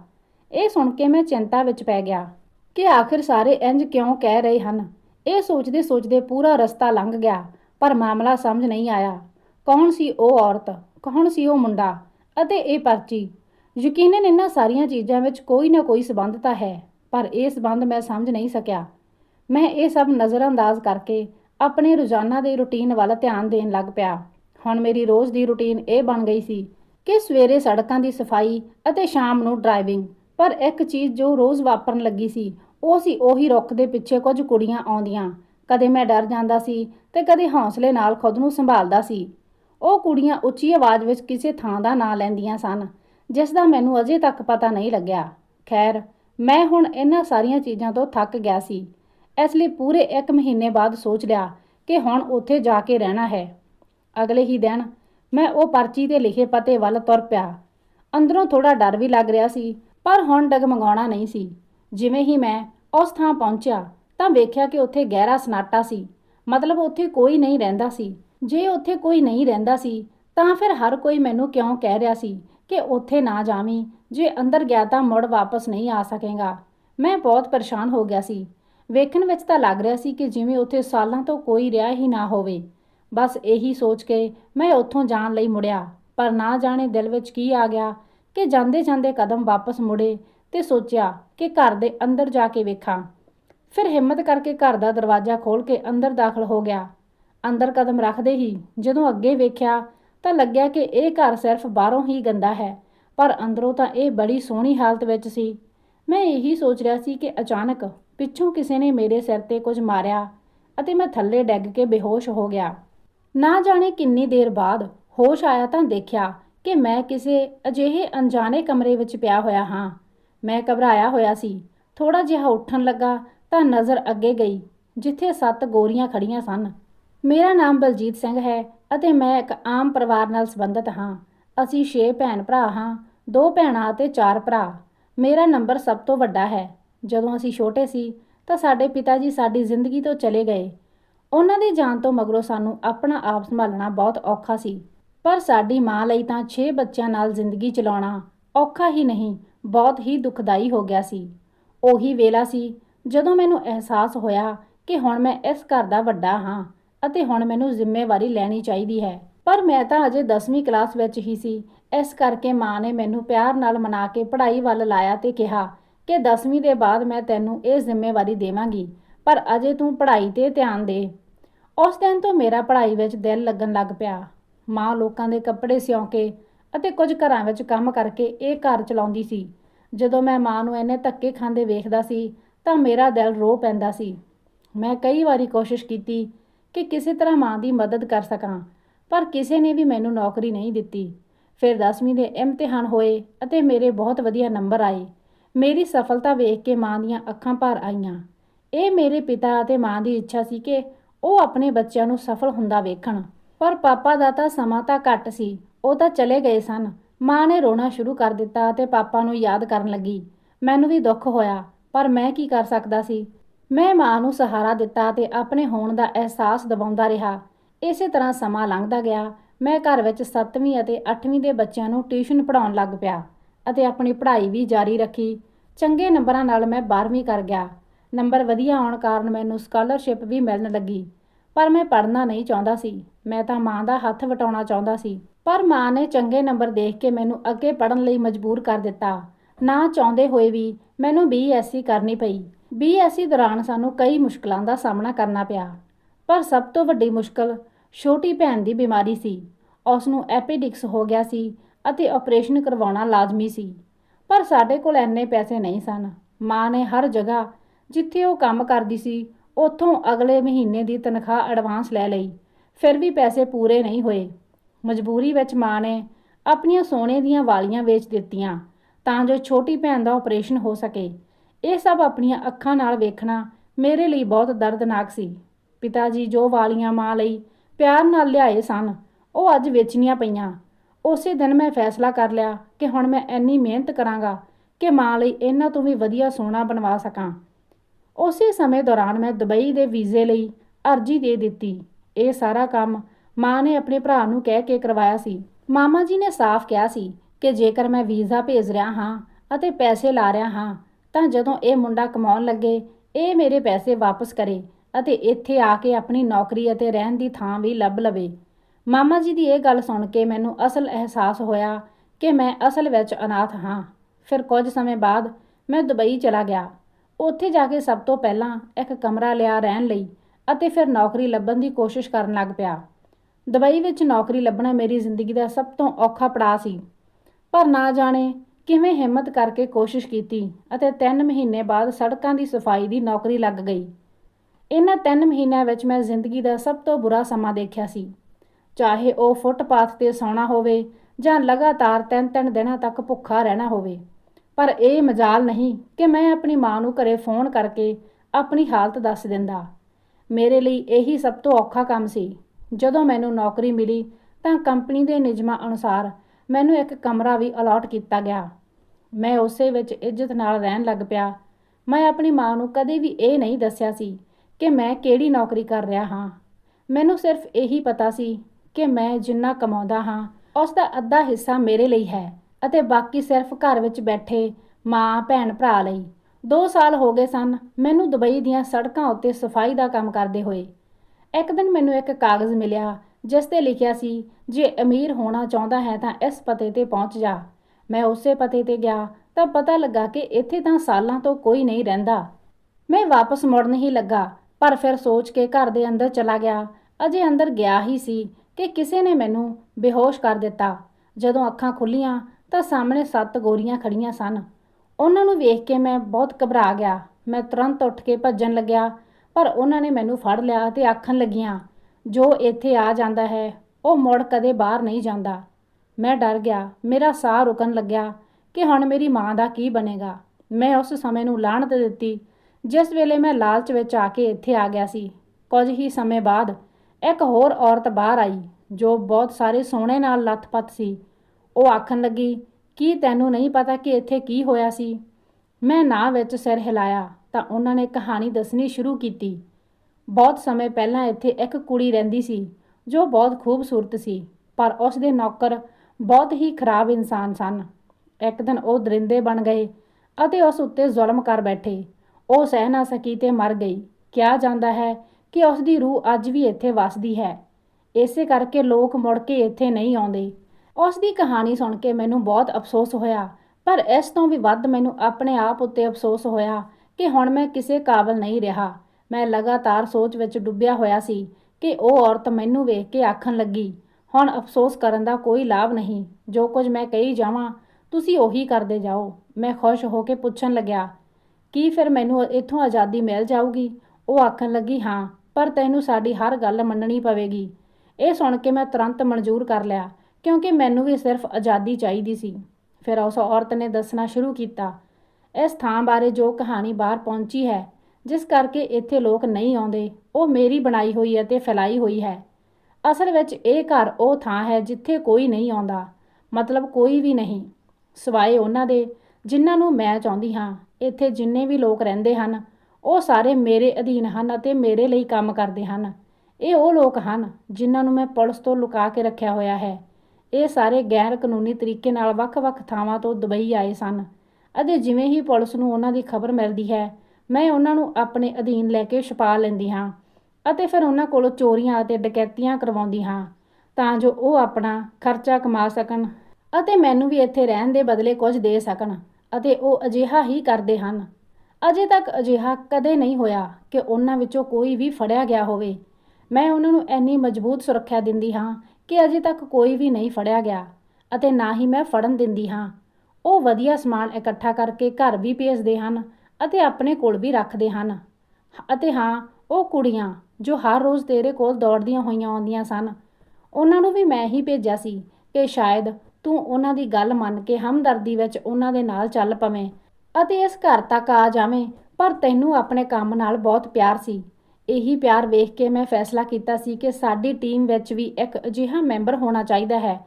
ਇਹ ਸੁਣ ਕੇ ਮੈਂ ਚਿੰਤਾ ਵਿੱਚ ਪੈ ਗਿਆ ਕਿ ਆਖਿਰ ਸਾਰੇ ਇੰਜ ਕਿਉਂ ਕਹਿ ਰਹੇ ਹਨ? ਇਹ ਸੋਚਦੇ ਸੋਚਦੇ ਪੂਰਾ ਰਸਤਾ ਲੰਘ ਗਿਆ। ਪਰ ਮਾਮਲਾ ਸਮਝ ਨਹੀਂ ਆਇਆ। ਕੌਣ ਸੀ ਉਹ ਔਰਤ? ਕੌਣ ਸੀ ਉਹ ਮੁੰਡਾ? ਅਤੇ ਇਹ ਪਰਚੀ? ਯਕੀਨਨ ਇਹਨਾਂ ਸਾਰੀਆਂ ਚੀਜ਼ਾਂ ਵਿੱਚ ਕੋਈ ਨਾ ਕੋਈ ਸਬੰਧ ਤਾਂ ਹੈ, ਪਰ ਇਹ ਸਬੰਧ ਮੈਂ ਸਮਝ ਨਹੀਂ ਸਕਿਆ। ਮੈਂ ਇਹ ਸਭ ਨਜ਼ਰਅੰਦਾਜ਼ ਕਰਕੇ ਆਪਣੇ ਰੋਜ਼ਾਨਾ ਦੇ ਰੁਟੀਨ ਵੱਲ ਧਿਆਨ ਦੇਣ ਲੱਗ ਪਿਆ। ਹੁਣ ਮੇਰੀ ਰੋਜ਼ ਦੀ ਰੁਟੀਨ ਇਹ ਬਣ ਗਈ ਸੀ ਕਿ ਸਵੇਰੇ ਸੜਕਾਂ ਦੀ ਸਫ਼ਾਈ ਅਤੇ ਸ਼ਾਮ ਨੂੰ ਡਰਾਈਵਿੰਗ। ਪਰ ਇੱਕ ਚੀਜ਼ ਜੋ ਰੋਜ਼ ਵਾਪਰਨ ਲੱਗੀ ਸੀ, ਉਹ ਸੀ ਉਹੀ ਰੁੱਖ ਦੇ ਪਿੱਛੇ ਕੁਝ ਕੁੜੀਆਂ ਆਉਂਦੀਆਂ। ਕਦੇ ਮੈਂ ਡਰ ਜਾਂਦਾ ਸੀ ਤੇ ਕਦੇ ਹੌਸਲੇ ਨਾਲ ਖੁਦ ਨੂੰ ਸੰਭਾਲਦਾ ਸੀ। ਉਹ ਕੁੜੀਆਂ ਉੱਚੀ ਆਵਾਜ਼ ਵਿੱਚ ਕਿਸੇ ਥਾਂ ਦਾ ਨਾਂ ਲੈਂਦੀਆਂ ਸਨ, ਜਿਸ ਦਾ ਮੈਨੂੰ ਅਜੇ ਤੱਕ ਪਤਾ ਨਹੀਂ ਲੱਗਿਆ। ਖੈਰ, ਮੈਂ ਹੁਣ ਇਹਨਾਂ ਸਾਰੀਆਂ ਚੀਜ਼ਾਂ ਤੋਂ ਥੱਕ ਗਿਆ ਸੀ। ਇਸ ਲਈ ਪੂਰੇ 1 ਮਹੀਨੇ ਬਾਅਦ ਸੋਚ ਲਿਆ ਕਿ ਹੁਣ ਉੱਥੇ ਜਾ ਕੇ ਰਹਿਣਾ ਹੈ। ਅਗਲੇ ਹੀ ਦਿਨ ਮੈਂ ਉਹ ਪਰਚੀ ਤੇ ਲਿਖੇ ਪਤੇ ਵੱਲ ਤੁਰ ਪਿਆ। ਅੰਦਰੋਂ ਥੋੜਾ ਡਰ ਵੀ ਲੱਗ ਰਿਹਾ ਸੀ, ਪਰ ਹੁਣ ਡਗਮਗਾਉਣਾ ਨਹੀਂ ਸੀ। ਜਿਵੇਂ ਹੀ ਮੈਂ ਉਸ ਥਾਂ ਪਹੁੰਚਿਆ ਤਾਂ ਵੇਖਿਆ ਕਿ ਉੱਥੇ ਗਹਿਰਾ ਸਨਾਟਾ ਸੀ। ਮਤਲਬ ਉੱਥੇ ਕੋਈ ਨਹੀਂ ਰਹਿੰਦਾ ਸੀ। ਜੇ ਉੱਥੇ ਕੋਈ ਨਹੀਂ ਰਹਿੰਦਾ ਸੀ, ਤਾਂ ਫਿਰ ਹਰ ਕੋਈ ਮੈਨੂੰ ਕਿਉਂ ਕਹਿ ਰਿਹਾ ਸੀ ਕਿ ਉੱਥੇ ਨਾ ਜਾਵੀਂ, ਜੇ ਅੰਦਰ ਗਿਆ ਤਾਂ ਮੁੜ ਵਾਪਸ ਨਹੀਂ ਆ ਸਕੇਗਾ। ਮੈਂ ਬਹੁਤ ਪਰੇਸ਼ਾਨ ਹੋ ਗਿਆ ਸੀ। ਵੇਖਣ ਵਿੱਚ ਤਾਂ ਲੱਗ ਰਿਹਾ ਸੀ ਕਿ ਜਿਵੇਂ ਉੱਥੇ ਸਾਲਾਂ ਤੋਂ ਕੋਈ ਰਿਹਾ ਹੀ ਨਾ ਹੋਵੇ। ਬਸ ਇਹੀ ਸੋਚ ਕੇ ਮੈਂ ਉੱਥੋਂ ਜਾਣ ਲਈ ਮੁੜਿਆ। ਪਰ ਨਾ ਜਾਣੇ ਦਿਲ ਵਿੱਚ ਕੀ ਆ ਗਿਆ ਕਿ ਜਾਂਦੇ ਜਾਂਦੇ ਕਦਮ ਵਾਪਸ ਮੁੜੇ ਤੇ ਸੋਚਿਆ ਕਿ ਘਰ ਦੇ ਅੰਦਰ ਜਾ ਕੇ ਵੇਖਾਂ। ਫਿਰ ਹਿੰਮਤ ਕਰਕੇ ਘਰ ਦਾ ਦਰਵਾਜ਼ਾ ਖੋਲ੍ਹ ਕੇ ਅੰਦਰ ਦਾਖਲ ਹੋ ਗਿਆ। ਅੰਦਰ ਕਦਮ ਰੱਖਦੇ ਹੀ ਜਦੋਂ ਅੱਗੇ ਵੇਖਿਆ ਤਾਂ ਲੱਗਿਆ ਕਿ ਇਹ ਘਰ ਸਿਰਫ ਬਾਹਰੋਂ ਹੀ ਗੰਦਾ ਹੈ, ਪਰ ਅੰਦਰੋਂ ਤਾਂ ਇਹ ਬੜੀ ਸੋਹਣੀ ਹਾਲਤ ਵਿੱਚ ਸੀ। ਮੈਂ ਇਹੀ ਸੋਚ ਰਿਹਾ ਸੀ ਕਿ ਅਚਾਨਕ ਪਿੱਛੋਂ ਕਿਸੇ ਨੇ ਮੇਰੇ ਸਿਰ ਤੇ ਕੁਝ ਮਾਰਿਆ ਅਤੇ ਮੈਂ ਥੱਲੇ ਡਿੱਗ ਕੇ ਬੇਹੋਸ਼ ਹੋ ਗਿਆ। ਨਾ ਜਾਣੇ ਕਿੰਨੀ ਦੇਰ ਬਾਅਦ ਹੋਸ਼ ਆਇਆ ਤਾਂ ਦੇਖਿਆ ਕਿ ਮੈਂ ਕਿਸੇ ਅਜਿਹੇ ਅਣਜਾਣੇ ਕਮਰੇ ਵਿੱਚ ਪਿਆ ਹੋਇਆ ਹਾਂ। ਮੈਂ ਘਬਰਾਇਆ ਹੋਇਆ ਸੀ। ਥੋੜਾ ਜਿਹਾ ਉੱਠਣ ਲੱਗਾ ਤਾਂ ਨਜ਼ਰ ਅੱਗੇ ਗਈ, ਜਿੱਥੇ ਸੱਤ ਗੋਰੀਆਂ ਖੜੀਆਂ ਸਨ। ਮੇਰਾ ਨਾਮ ਬਲਜੀਤ ਸਿੰਘ ਹੈ ਅਤੇ ਮੈਂ ਇੱਕ ਆਮ ਪਰਿਵਾਰ ਨਾਲ ਸੰਬੰਧਿਤ ਹਾਂ। ਅਸੀਂ 6 ਭੈਣ ਭਰਾ ਹਾਂ, ਦੋ ਭੈਣਾਂ ਅਤੇ ਚਾਰ ਭਰਾ। ਮੇਰਾ ਨੰਬਰ ਸਭ ਤੋਂ ਵੱਡਾ ਹੈ। ਜਦੋਂ ਅਸੀਂ ਛੋਟੇ ਸੀ, ਤਾਂ ਸਾਡੇ ਪਿਤਾ ਜੀ ਸਾਡੀ ਜ਼ਿੰਦਗੀ ਤੋਂ ਚਲੇ ਗਏ। ਉਹਨਾਂ ਦੀ ਜਾਣ ਤੋਂ ਮਗਰੋਂ ਸਾਨੂੰ ਆਪਣਾ ਆਪ ਸੰਭਾਲਣਾ ਬਹੁਤ ਔਖਾ ਸੀ। ਪਰ ਸਾਡੀ ਮਾਂ ਲਈ ਤਾਂ 6 ਬੱਚਿਆਂ ਨਾਲ ਜ਼ਿੰਦਗੀ ਚਲਾਉਣਾ ਔਖਾ ਹੀ ਨਹੀਂ, ਬਹੁਤ ਹੀ ਦੁਖਦਾਈ ਹੋ ਗਿਆ ਸੀ। ਉਹੀ ਵੇਲਾ ਸੀ ਜਦੋਂ ਮੈਨੂੰ ਅਹਿਸਾਸ ਹੋਇਆ ਕਿ ਹੁਣ ਮੈਂ ਇਸ ਘਰ ਦਾ ਵੱਡਾ ਹਾਂ ਅਤੇ ਹੁਣ ਮੈਨੂੰ ਜ਼ਿੰਮੇਵਾਰੀ ਲੈਣੀ ਚਾਹੀਦੀ ਹੈ, ਪਰ ਮੈਂ ਤਾਂ ਅਜੇ 10ਵੀਂ ਕਲਾਸ ਵਿੱਚ ਹੀ ਸੀ, ਇਸ ਕਰਕੇ ਮਾਂ ਨੇ ਮੈਨੂੰ ਪਿਆਰ ਨਾਲ ਮਨਾ ਕੇ ਪੜ੍ਹਾਈ ਵੱਲ ਲਾਇਆ ਤੇ ਕਿਹਾ ਕਿ 10ਵੀਂ ਦੇ ਬਾਅਦ ਮੈਂ ਤੈਨੂੰ ਇਹ ਜ਼ਿੰਮੇਵਾਰੀ ਦੇਵਾਂਗੀ, ਪਰ ਅਜੇ ਤੂੰ ਪੜ੍ਹਾਈ ਤੇ ਧਿਆਨ ਦੇ। ਉਸ ਦਿਨ ਤੋਂ ਮੇਰਾ ਪੜ੍ਹਾਈ ਵਿੱਚ ਦਿਲ ਲੱਗਣ ਲੱਗ ਪਿਆ। ਮਾਂ ਲੋਕਾਂ ਦੇ ਕੱਪੜੇ ਸਿਉਂ ਕੇ ਅਤੇ ਕੁਝ ਘਰਾਂ ਵਿੱਚ ਕੰਮ ਕਰਕੇ ਇਹ ਘਰ ਚਲਾਉਂਦੀ ਸੀ। ਜਦੋਂ ਮੈਂ ਮਾਂ ਨੂੰ ਇੰਨੇ ਧੱਕੇ ਖਾਂਦੇ ਵੇਖਦਾ ਸੀ ਤਾਂ ਮੇਰਾ ਦਿਲ ਰੋ ਪੈਂਦਾ ਸੀ। ਮੈਂ ਕਈ ਵਾਰੀ ਕੋਸ਼ਿਸ਼ ਕੀਤੀ ਕਿ ਕਿਸੇ ਤਰ੍ਹਾਂ ਮਾਂ ਦੀ ਮਦਦ ਕਰ ਸਕਾਂ, ਪਰ ਕਿਸੇ ਨੇ ਵੀ ਮੈਨੂੰ ਨੌਕਰੀ ਨਹੀਂ ਦਿੱਤੀ। ਫਿਰ 10ਵੀਂ ਦੇ ਇਮਤਿਹਾਨ ਹੋਏ ਅਤੇ ਮੇਰੇ ਬਹੁਤ ਵਧੀਆ ਨੰਬਰ ਆਏ। ਮੇਰੀ ਸਫਲਤਾ ਵੇਖ ਕੇ ਮਾਂ ਦੀਆਂ ਅੱਖਾਂ ਭਰ ਆਈਆਂ। ਇਹ ਮੇਰੇ ਪਿਤਾ ਅਤੇ ਮਾਂ ਦੀ ਇੱਛਾ ਸੀ ਕਿ ਉਹ ਆਪਣੇ ਬੱਚਿਆਂ ਨੂੰ ਸਫਲ ਹੁੰਦਾ ਵੇਖਣ। ਪਰ ਪਾਪਾ ਦਾ ਤਾਂ ਸਮਾਂ ਤਾਂ ਘੱਟ ਸੀ, ਉਹ ਤਾਂ ਚਲੇ ਗਏ ਸਨ। ਮਾਂ ਨੇ ਰੋਣਾ ਸ਼ੁਰੂ ਕਰ ਦਿੱਤਾ ਤੇ ਪਾਪਾ ਨੂੰ ਯਾਦ ਕਰਨ ਲੱਗੀ। ਮੈਨੂੰ ਵੀ ਦੁੱਖ ਹੋਇਆ। ਪਰ ਮੈਂ ਕੀ ਕਰ ਸਕਦਾ ਸੀ? ਮੈਂ ਮਾਂ ਨੂੰ ਸਹਾਰਾ ਦਿੱਤਾ ਤੇ ਆਪਣੇ ਹੋਣ ਦਾ ਅਹਿਸਾਸ ਦਿਵਾਉਂਦਾ ਰਿਹਾ। ਇਸੇ ਤਰ੍ਹਾਂ ਸਮਾਂ ਲੰਘਦਾ ਗਿਆ। ਮੈਂ ਘਰ ਵਿੱਚ 7ਵੀਂ ਅਤੇ 8ਵੀਂ ਦੇ ਬੱਚਿਆਂ ਨੂੰ ਟਿਊਸ਼ਨ ਪੜਾਉਣ ਲੱਗ ਪਿਆ ਅਤੇ ਆਪਣੀ ਪੜ੍ਹਾਈ ਵੀ ਜਾਰੀ ਰੱਖੀ। ਚੰਗੇ ਨੰਬਰਾਂ ਨਾਲ ਮੈਂ 12ਵੀਂ ਕਰ ਗਿਆ। ਨੰਬਰ ਵਧੀਆ ਆਉਣ ਕਾਰਨ ਮੈਨੂੰ ਸਕਾਲਰਸ਼ਿਪ ਵੀ ਮਿਲਣ ਲੱਗੀ। ਪਰ ਮੈਂ ਪੜ੍ਹਨਾ ਨਹੀਂ ਚਾਹੁੰਦਾ ਸੀ। ਮੈਂ ਤਾਂ ਮਾਂ ਦਾ ਹੱਥ ਵਟਾਉਣਾ ਚਾਹੁੰਦਾ ਸੀ। ਪਰ ਮਾਂ ਨੇ ਚੰਗੇ ਨੰਬਰ ਦੇਖ ਕੇ ਮੈਨੂੰ ਅੱਗੇ ਪੜ੍ਹਨ ਲਈ ਮਜਬੂਰ ਕਰ ਦਿੱਤਾ। ਨਾ ਚਾਹੁੰਦੇ ਹੋਏ ਵੀ ਮੈਨੂੰ ਬੀਐਸਸੀ ਕਰਨੀ ਪਈ। ਬੀਐਸਸੀ ਦੌਰਾਨ ਸਾਨੂੰ ਕਈ ਮੁਸ਼ਕਲਾਂ ਦਾ ਸਾਹਮਣਾ ਕਰਨਾ ਪਿਆ। ਪਰ ਸਭ ਤੋਂ ਵੱਡੀ ਮੁਸ਼ਕਲ ਛੋਟੀ ਭੈਣ ਦੀ ਬਿਮਾਰੀ ਸੀ। ਉਸ ਨੂੰ ਐਪੀਡਿਕਸ ਹੋ ਗਿਆ ਸੀ ਅਤੇ ਆਪਰੇਸ਼ਨ ਕਰਵਾਉਣਾ ਲਾਜ਼ਮੀ ਸੀ। ਪਰ ਸਾਡੇ ਕੋਲ ਐਨੇ ਪੈਸੇ ਨਹੀਂ ਸਨ। ਮਾਂ ਨੇ ਹਰ ਜਗ੍ਹਾ ਜਿੱਥੇ ਉਹ ਕੰਮ ਕਰਦੀ ਸੀ, ਉੱਥੋਂ ਅਗਲੇ ਮਹੀਨੇ ਦੀ ਤਨਖਾਹ ਐਡਵਾਂਸ ਲੈ ਲਈ। ਫਿਰ ਵੀ ਪੈਸੇ ਪੂਰੇ ਨਹੀਂ ਹੋਏ। ਮਜਬੂਰੀ ਵਿੱਚ ਮਾਂ ਨੇ ਆਪਣੀਆਂ ਸੋਨੇ ਦੀਆਂ ਵਾਲੀਆਂ ਵੇਚ ਦਿੱਤੀਆਂ। ਤਾਂ ਜੋ ਛੋਟੀ ਭੈਣ ਦਾ ਆਪਰੇਸ਼ਨ ਹੋ ਸਕੇ। ਇਹ ਸਭ ਆਪਣੀਆਂ ਅੱਖਾਂ ਨਾਲ ਵੇਖਣਾ ਮੇਰੇ ਲਈ ਬਹੁਤ ਦਰਦਨਾਕ ਸੀ। ਪਿਤਾ ਜੀ ਜੋ ਵਾਲੀਆਂ ਮਾਂ ਲਈ ਪਿਆਰ ਨਾਲ ਲਿਆਏ ਸਨ, ਉਹ ਅੱਜ ਵੇਚਣੀਆਂ ਪਈਆਂ। ਉਸੇ ਦਿਨ ਮੈਂ ਫੈਸਲਾ ਕਰ ਲਿਆ ਕਿ ਹੁਣ ਮੈਂ ਇੰਨੀ ਮਿਹਨਤ ਕਰਾਂਗਾ ਕਿ ਮਾਂ ਲਈ ਇਹਨਾਂ ਤੋਂ ਵੀ ਵਧੀਆ ਸੋਨਾ ਬਣਵਾ ਸਕਾਂ। ਉਸੇ ਸਮੇਂ ਦੌਰਾਨ ਮੈਂ ਦੁਬਈ ਦੇ ਵੀਜ਼ੇ ਲਈ ਅਰਜ਼ੀ ਦੇ ਦਿੱਤੀ। ਇਹ ਸਾਰਾ ਕੰਮ ਮਾਂ ਨੇ ਆਪਣੇ ਭਰਾ ਨੂੰ ਕਹਿ ਕੇ ਕਰਵਾਇਆ ਸੀ। ਮਾਮਾ ਜੀ ਨੇ ਸਾਫ਼ ਕਿਹਾ ਸੀ ਕਿ ਜੇਕਰ ਮੈਂ ਵੀਜ਼ਾ ਭੇਜ ਰਿਹਾ ਹਾਂ ਅਤੇ ਪੈਸੇ ਲਾ ਰਿਹਾ ਹਾਂ, ਤਾਂ ਜਦੋਂ ਇਹ ਮੁੰਡਾ ਕਮਾਉਣ ਲੱਗੇ, ਇਹ ਮੇਰੇ ਪੈਸੇ ਵਾਪਸ ਕਰੇ ਅਤੇ ਇੱਥੇ ਆ ਕੇ ਆਪਣੀ ਨੌਕਰੀ ਅਤੇ ਰਹਿਣ ਦੀ ਥਾਂ ਵੀ ਲੱਭ ਲਵੇ। ਮਾਮਾ ਜੀ ਦੀ ਇਹ ਗੱਲ ਸੁਣ ਕੇ ਮੈਨੂੰ ਅਸਲ ਅਹਿਸਾਸ ਹੋਇਆ ਕਿ ਮੈਂ ਅਸਲ ਵਿੱਚ ਅਨਾਥ ਹਾਂ। ਫਿਰ ਕੁਝ ਸਮੇਂ ਬਾਅਦ ਮੈਂ ਦੁਬਈ ਚਲਾ ਗਿਆ। ਉੱਥੇ ਜਾ ਕੇ ਸਭ ਤੋਂ ਪਹਿਲਾਂ ਇੱਕ ਕਮਰਾ ਲਿਆ ਰਹਿਣ ਲਈ ਅਤੇ ਫਿਰ ਨੌਕਰੀ ਲੱਭਣ ਦੀ ਕੋਸ਼ਿਸ਼ ਕਰਨ ਲੱਗ ਪਿਆ। ਦੁਬਈ ਵਿੱਚ ਨੌਕਰੀ ਲੱਭਣਾ ਮੇਰੀ ਜ਼ਿੰਦਗੀ ਦਾ ਸਭ ਤੋਂ ਔਖਾ ਪੜਾਅ ਸੀ। ਪਰ ਨਾ ਜਾਣੇ ਕਿਵੇਂ ਹਿੰਮਤ ਕਰਕੇ ਕੋਸ਼ਿਸ਼ ਕੀਤੀ ਅਤੇ 3 ਮਹੀਨੇ ਬਾਅਦ ਸੜਕਾਂ ਦੀ ਸਫ਼ਾਈ ਦੀ ਨੌਕਰੀ ਲੱਗ ਗਈ। ਇਹਨਾਂ 3 ਮਹੀਨਿਆਂ ਵਿੱਚ ਮੈਂ ਜ਼ਿੰਦਗੀ ਦਾ ਸਭ ਤੋਂ ਬੁਰਾ ਸਮਾਂ ਦੇਖਿਆ ਸੀ। ਚਾਹੇ ਉਹ ਫੁੱਟਪਾਥ ਤੇ ਸੌਣਾ ਹੋਵੇ ਜਾਂ ਲਗਾਤਾਰ 3-3 ਦਿਨਾਂ ਤੱਕ ਭੁੱਖਾ ਰਹਿਣਾ ਹੋਵੇ, ਪਰ ਇਹ ਮਜਾਲ ਨਹੀਂ ਕਿ ਮੈਂ ਆਪਣੀ ਮਾਂ ਨੂੰ ਘਰੇ ਫੋਨ ਕਰਕੇ ਆਪਣੀ ਹਾਲਤ ਦੱਸ ਦਿੰਦਾ। ਮੇਰੇ ਲਈ ਇਹੀ ਸਭ ਤੋਂ ਔਖਾ ਕੰਮ ਸੀ। ਜਦੋਂ ਮੈਨੂੰ ਨੌਕਰੀ ਮਿਲੀ ਤਾਂ ਕੰਪਨੀ ਦੇ ਨਿਯਮਾਂ ਅਨੁਸਾਰ ਮੈਨੂੰ ਇੱਕ ਕਮਰਾ ਵੀ ਅਲਾਟ ਕੀਤਾ ਗਿਆ। ਮੈਂ ਉਸੇ ਵਿੱਚ ਇੱਜ਼ਤ ਨਾਲ ਰਹਿਣ ਲੱਗ ਪਿਆ। ਮੈਂ ਆਪਣੀ ਮਾਂ ਨੂੰ ਕਦੇ ਵੀ ਇਹ ਨਹੀਂ ਦੱਸਿਆ ਸੀ ਕਿ ਮੈਂ ਕਿਹੜੀ ਨੌਕਰੀ ਕਰ ਰਿਹਾ ਹਾਂ। ਮੈਨੂੰ ਸਿਰਫ ਇਹੀ ਪਤਾ ਸੀ ਕਿ ਮੈਂ ਜਿੰਨਾ ਕਮਾਉਂਦਾ ਹਾਂ, ਉਸ ਦਾ ਅੱਧਾ ਹਿੱਸਾ ਮੇਰੇ ਲਈ ਹੈ ਅਤੇ ਬਾਕੀ ਸਿਰਫ ਘਰ ਵਿੱਚ ਬੈਠੇ ਮਾਂ, ਭੈਣ, ਭਰਾ ਲਈ। 2 ਸਾਲ ਹੋ ਗਏ ਸਨ ਮੈਨੂੰ ਦੁਬਈ ਦੀਆਂ ਸੜਕਾਂ ਉੱਤੇ ਸਫ਼ਾਈ ਦਾ ਕੰਮ ਕਰਦੇ ਹੋਏ। ਇੱਕ ਦਿਨ ਮੈਨੂੰ ਇੱਕ ਕਾਗਜ਼ ਮਿਲਿਆ ਜਿਸ ਤੇ ਲਿਖਿਆ ਸੀ, ਜੇ ਅਮੀਰ ਹੋਣਾ ਚਾਹੁੰਦਾ ਹੈ ਤਾਂ ਇਸ ਪਤੇ ਤੇ ਪਹੁੰਚ ਜਾ। ਮੈਂ ਉਸੇ ਪਤੇ ਤੇ ਗਿਆ, ਤਾਂ ਪਤਾ ਲੱਗਾ ਕਿ ਇੱਥੇ ਤਾਂ ਸਾਲਾਂ ਤੋਂ ਕੋਈ ਨਹੀਂ ਰਹਿੰਦਾ। ਮੈਂ ਵਾਪਸ ਮੁੜਨ ਹੀ ਲੱਗਾ, ਪਰ ਫਿਰ ਸੋਚ ਕੇ ਘਰ ਦੇ ਅੰਦਰ ਚਲਾ ਗਿਆ। ਅਜੇ ਅੰਦਰ ਗਿਆ ਹੀ ਸੀ ਕਿ ਕਿਸੇ ਨੇ ਮੈਨੂੰ ਬੇਹੋਸ਼ ਕਰ ਦਿੱਤਾ। ਜਦੋਂ ਅੱਖਾਂ ਖੁੱਲੀਆਂ, ਤਾਂ ਸਾਹਮਣੇ ਸੱਤ ਗੋਰੀਆਂ ਖੜੀਆਂ ਸਨ। ਉਹਨਾਂ ਨੂੰ ਵੇਖ ਕੇ ਮੈਂ ਬਹੁਤ ਘਬਰਾ ਗਿਆ। ਮੈਂ ਤੁਰੰਤ ਉੱਠ ਕੇ ਭੱਜਣ ਲੱਗਿਆ, ਪਰ ਉਹਨਾਂ ਨੇ ਮੈਨੂੰ ਫੜ ਲਿਆ ਤੇ ਆਖਣ ਲੱਗੀਆਂ ਜੋ ਇੱਥੇ ਆ ਜਾਂਦਾ ਹੈ, ਉਹ ਮੁੜ ਕਦੇ ਬਾਹਰ ਨਹੀਂ ਜਾਂਦਾ। ਮੈਂ ਡਰ ਗਿਆ, ਮੇਰਾ ਸਾਹ ਰੁਕਣ ਲੱਗਿਆ ਕਿ ਹੁਣ ਮੇਰੀ ਮਾਂ ਦਾ ਕੀ ਬਣੇਗਾ। ਮੈਂ ਉਸ ਸਮੇਂ ਨੂੰ ਲਾਹਣਤ ਦਿੱਤੀ, ਜਿਸ ਵੇਲੇ ਮੈਂ ਲਾਲਚ ਵਿੱਚ ਆ ਕੇ ਇੱਥੇ ਆ ਗਿਆ ਸੀ। ਕੁਝ ਹੀ ਸਮੇਂ ਬਾਅਦ ਇੱਕ ਹੋਰ ਔਰਤ ਬਾਹਰ ਆਈ, ਜੋ ਬਹੁਤ ਸਾਰੇ ਸੋਹਣੇ ਨਾਲ ਲੱਥਪੱਥ ਸੀ। ਉਹ ਆਖਣ ਲੱਗੀ, ਕੀ ਤੈਨੂੰ ਨਹੀਂ ਪਤਾ ਕਿ ਇੱਥੇ ਕੀ ਹੋਇਆ ਸੀ? ਮੈਂ ਨਾ ਵਿੱਚ ਸਿਰ ਹਿਲਾਇਆ ਤਾਂ ਉਹਨਾਂ ਨੇ ਕਹਾਣੀ ਦੱਸਣੀ ਸ਼ੁਰੂ ਕੀਤੀ। ਬਹੁਤ ਸਮੇਂ ਪਹਿਲਾਂ ਇੱਥੇ ਇੱਕ ਕੁੜੀ ਰਹਿੰਦੀ ਸੀ, ਜੋ ਬਹੁਤ ਖੂਬਸੂਰਤ ਸੀ, ਪਰ ਉਸ ਦੇ ਨੌਕਰ ਬਹੁਤ ਹੀ ਖਰਾਬ ਇਨਸਾਨ ਸਨ। ਇੱਕ ਦਿਨ ਉਹ ਦਰਿੰਦੇ ਬਣ ਗਏ ਅਤੇ ਉਸ ਉੱਤੇ ਜ਼ੁਲਮ ਕਰ ਬੈਠੇ। ਉਹ ਸਹਿ ਨਾ ਸਕੀ ਤੇ ਮਰ ਗਈ। ਕਿਹਾ ਜਾਂਦਾ ਹੈ ਕਿ ਉਸ ਦੀ ਰੂਹ ਅੱਜ ਵੀ ਇੱਥੇ ਵਸਦੀ ਹੈ। ਇਸੇ ਕਰਕੇ ਲੋਕ ਮੁੜ ਕੇ ਇੱਥੇ ਨਹੀਂ ਆਉਂਦੇ। ਉਸ ਦੀ ਕਹਾਣੀ ਸੁਣ ਕੇ ਮੈਨੂੰ ਬਹੁਤ ਅਫਸੋਸ ਹੋਇਆ, ਪਰ ਇਸ ਤੋਂ ਵੀ ਵੱਧ ਮੈਨੂੰ ਆਪਣੇ ਆਪ ਉੱਤੇ ਅਫਸੋਸ ਹੋਇਆ ਕਿ ਹੁਣ ਮੈਂ ਕਿਸੇ ਕਾਬਲ ਨਹੀਂ ਰਿਹਾ। ਮੈਂ ਲਗਾਤਾਰ ਸੋਚ ਵਿੱਚ ਡੁੱਬਿਆ ਹੋਇਆ ਸੀ ਕਿ ਉਹ ਔਰਤ ਮੈਨੂੰ ਵੇਖ ਕੇ ਆਖਣ ਲੱਗੀ, ਹੁਣ ਅਫਸੋਸ ਕਰਨ ਦਾ ਕੋਈ ਲਾਭ ਨਹੀਂ, ਜੋ ਕੁਝ ਮੈਂ ਕਹੀ ਜਾਵਾਂ, ਤੁਸੀਂ ਉਹੀ ਕਰਦੇ ਜਾਓ। ਮੈਂ ਖੁਸ਼ ਹੋ ਕੇ ਪੁੱਛਣ ਲੱਗਿਆ, ਕੀ ਫਿਰ ਮੈਨੂੰ ਇੱਥੋਂ ਆਜ਼ਾਦੀ ਮਿਲ ਜਾਊਗੀ? ਉਹ ਆਖਣ ਲੱਗੀ, ਹਾਂ, ਪਰ ਤੈਨੂੰ ਸਾਡੀ ਹਰ ਗੱਲ ਮੰਨਣੀ ਪਵੇਗੀ। ਇਹ ਸੁਣ ਕੇ ਮੈਂ ਤੁਰੰਤ ਮਨਜ਼ੂਰ ਕਰ ਲਿਆ, ਕਿਉਂਕਿ ਮੈਨੂੰ ਵੀ ਸਿਰਫ ਆਜ਼ਾਦੀ ਚਾਹੀਦੀ ਸੀ। ਫਿਰ ਉਸ ਔਰਤ ਨੇ ਦੱਸਣਾ ਸ਼ੁਰੂ ਕੀਤਾ, ਇਸ ਥਾਂ ਬਾਰੇ ਜੋ ਕਹਾਣੀ ਬਾਹਰ ਪਹੁੰਚੀ ਹੈ ਜਿਸ ਕਰਕੇ ਇੱਥੇ ਲੋਕ ਨਹੀਂ ਆਉਂਦੇ, ਉਹ ਮੇਰੀ ਬਣਾਈ ਹੋਈ ਹੈ ਅਤੇ ਫੈਲਾਈ ਹੋਈ ਹੈ। ਅਸਲ ਵਿੱਚ ਇਹ ਘਰ ਉਹ ਥਾਂ ਹੈ ਜਿੱਥੇ ਕੋਈ ਨਹੀਂ ਆਉਂਦਾ, ਮਤਲਬ ਕੋਈ ਵੀ ਨਹੀਂ। ਸਿਵਾਏ ਉਹਨਾਂ ਦੇ, ਜਿਨ੍ਹਾਂ ਨੂੰ ਮੈਂ ਚਾਹੁੰਦੀ ਹਾਂ। ਇੱਥੇ ਜਿੰਨੇ ਵੀ ਲੋਕ ਰਹਿੰਦੇ ਹਨ, ਉਹ ਸਾਰੇ ਮੇਰੇ ਅਧੀਨ ਹਨ ਅਤੇ ਮੇਰੇ ਲਈ ਕੰਮ ਕਰਦੇ ਹਨ। ਇਹ ਉਹ ਲੋਕ ਹਨ ਜਿਨ੍ਹਾਂ ਨੂੰ ਮੈਂ ਪੁਲਿਸ ਤੋਂ ਲੁਕਾ ਕੇ ਰੱਖਿਆ ਹੋਇਆ ਹੈ। ਇਹ ਸਾਰੇ ਗੈਰ ਕਾਨੂੰਨੀ ਤਰੀਕੇ ਨਾਲ ਵੱਖ-ਵੱਖ ਥਾਵਾਂ ਤੋਂ ਦੁਬਈ ਆਏ ਸਨ। ਅਤੇ ਜਿਵੇਂ ਹੀ ਪੁਲਿਸ ਨੂੰ ਉਹਨਾਂ ਦੀ ਖਬਰ ਮਿਲਦੀ ਹੈ ਮੈਂ ਉਹਨਾਂ ਨੂੰ ਆਪਣੇ ਅਧੀਨ ਲੈ ਕੇ ਛੁਪਾ ਲੈਂਦੀ ਹਾਂ ਅਤੇ ਫਿਰ ਉਹਨਾਂ ਕੋਲੋਂ ਚੋਰੀਆਂ ਅਤੇ ਡਕੈਤੀਆਂ ਕਰਵਾਉਂਦੀ ਹਾਂ ਤਾਂ ਜੋ ਉਹ ਆਪਣਾ ਖਰਚਾ ਕਮਾ ਸਕਣ ਅਤੇ ਮੈਨੂੰ ਵੀ ਇੱਥੇ ਰਹਿਣ ਦੇ ਬਦਲੇ ਕੁਝ ਦੇ ਸਕਣ ਅਤੇ ਉਹ ਅਜਿਹਾ ਹੀ ਕਰਦੇ ਹਨ। ਅਜੇ ਤੱਕ ਅਜਿਹਾ ਕਦੇ ਨਹੀਂ ਹੋਇਆ ਕਿ ਉਹਨਾਂ ਵਿੱਚੋਂ ਕੋਈ ਵੀ ਫੜਿਆ ਗਿਆ ਹੋਵੇ। ਮੈਂ ਉਹਨਾਂ ਨੂੰ ਇੰਨੀ ਮਜ਼ਬੂਤ ਸੁਰੱਖਿਆ ਦਿੰਦੀ ਹਾਂ ਕਿ ਅਜੇ ਤੱਕ ਕੋਈ ਵੀ ਨਹੀਂ ਫੜਿਆ ਗਿਆ ਅਤੇ ਨਾ ਹੀ ਮੈਂ ਫੜਨ ਦਿੰਦੀ ਹਾਂ। ਉਹ ਵਧੀਆ ਸਮਾਨ ਇਕੱਠਾ ਕਰਕੇ ਘਰ ਵੀ ਭੇਜਦੇ ਹਨ ਅਤੇ ਆਪਣੇ ਕੋਲ ਵੀ ਰੱਖਦੇ ਹਨ। ਅਤੇ ਹਾਂ, ਉਹ ਕੁੜੀਆਂ ਜੋ ਹਰ ਰੋਜ਼ ਤੇਰੇ ਕੋਲ ਦੌੜਦੀਆਂ ਹੋਈਆਂ ਆਉਂਦੀਆਂ ਸਨ, ਉਹਨਾਂ ਨੂੰ ਵੀ ਮੈਂ ਹੀ ਭੇਜਿਆ ਸੀ ਕਿ ਸ਼ਾਇਦ ਤੂੰ ਉਹਨਾਂ ਦੀ ਗੱਲ ਮੰਨ ਕੇ ਹਮਦਰਦੀ ਵਿੱਚ ਉਹਨਾਂ ਦੇ ਨਾਲ ਚੱਲ ਪਵੇਂ ਅਤੇ ਇਸ ਘਰ ਤੱਕ ਆ ਜਾਵੇਂ, ਪਰ ਤੈਨੂੰ ਆਪਣੇ ਕੰਮ ਨਾਲ ਬਹੁਤ ਪਿਆਰ ਸੀ। ਇਹੀ ਪਿਆਰ ਵੇਖ ਕੇ ਮੈਂ ਫੈਸਲਾ ਕੀਤਾ ਸੀ ਕਿ ਸਾਡੀ ਟੀਮ ਵਿੱਚ ਵੀ ਇੱਕ ਅਜਿਹਾ ਮੈਂਬਰ ਹੋਣਾ ਚਾਹੀਦਾ ਹੈ,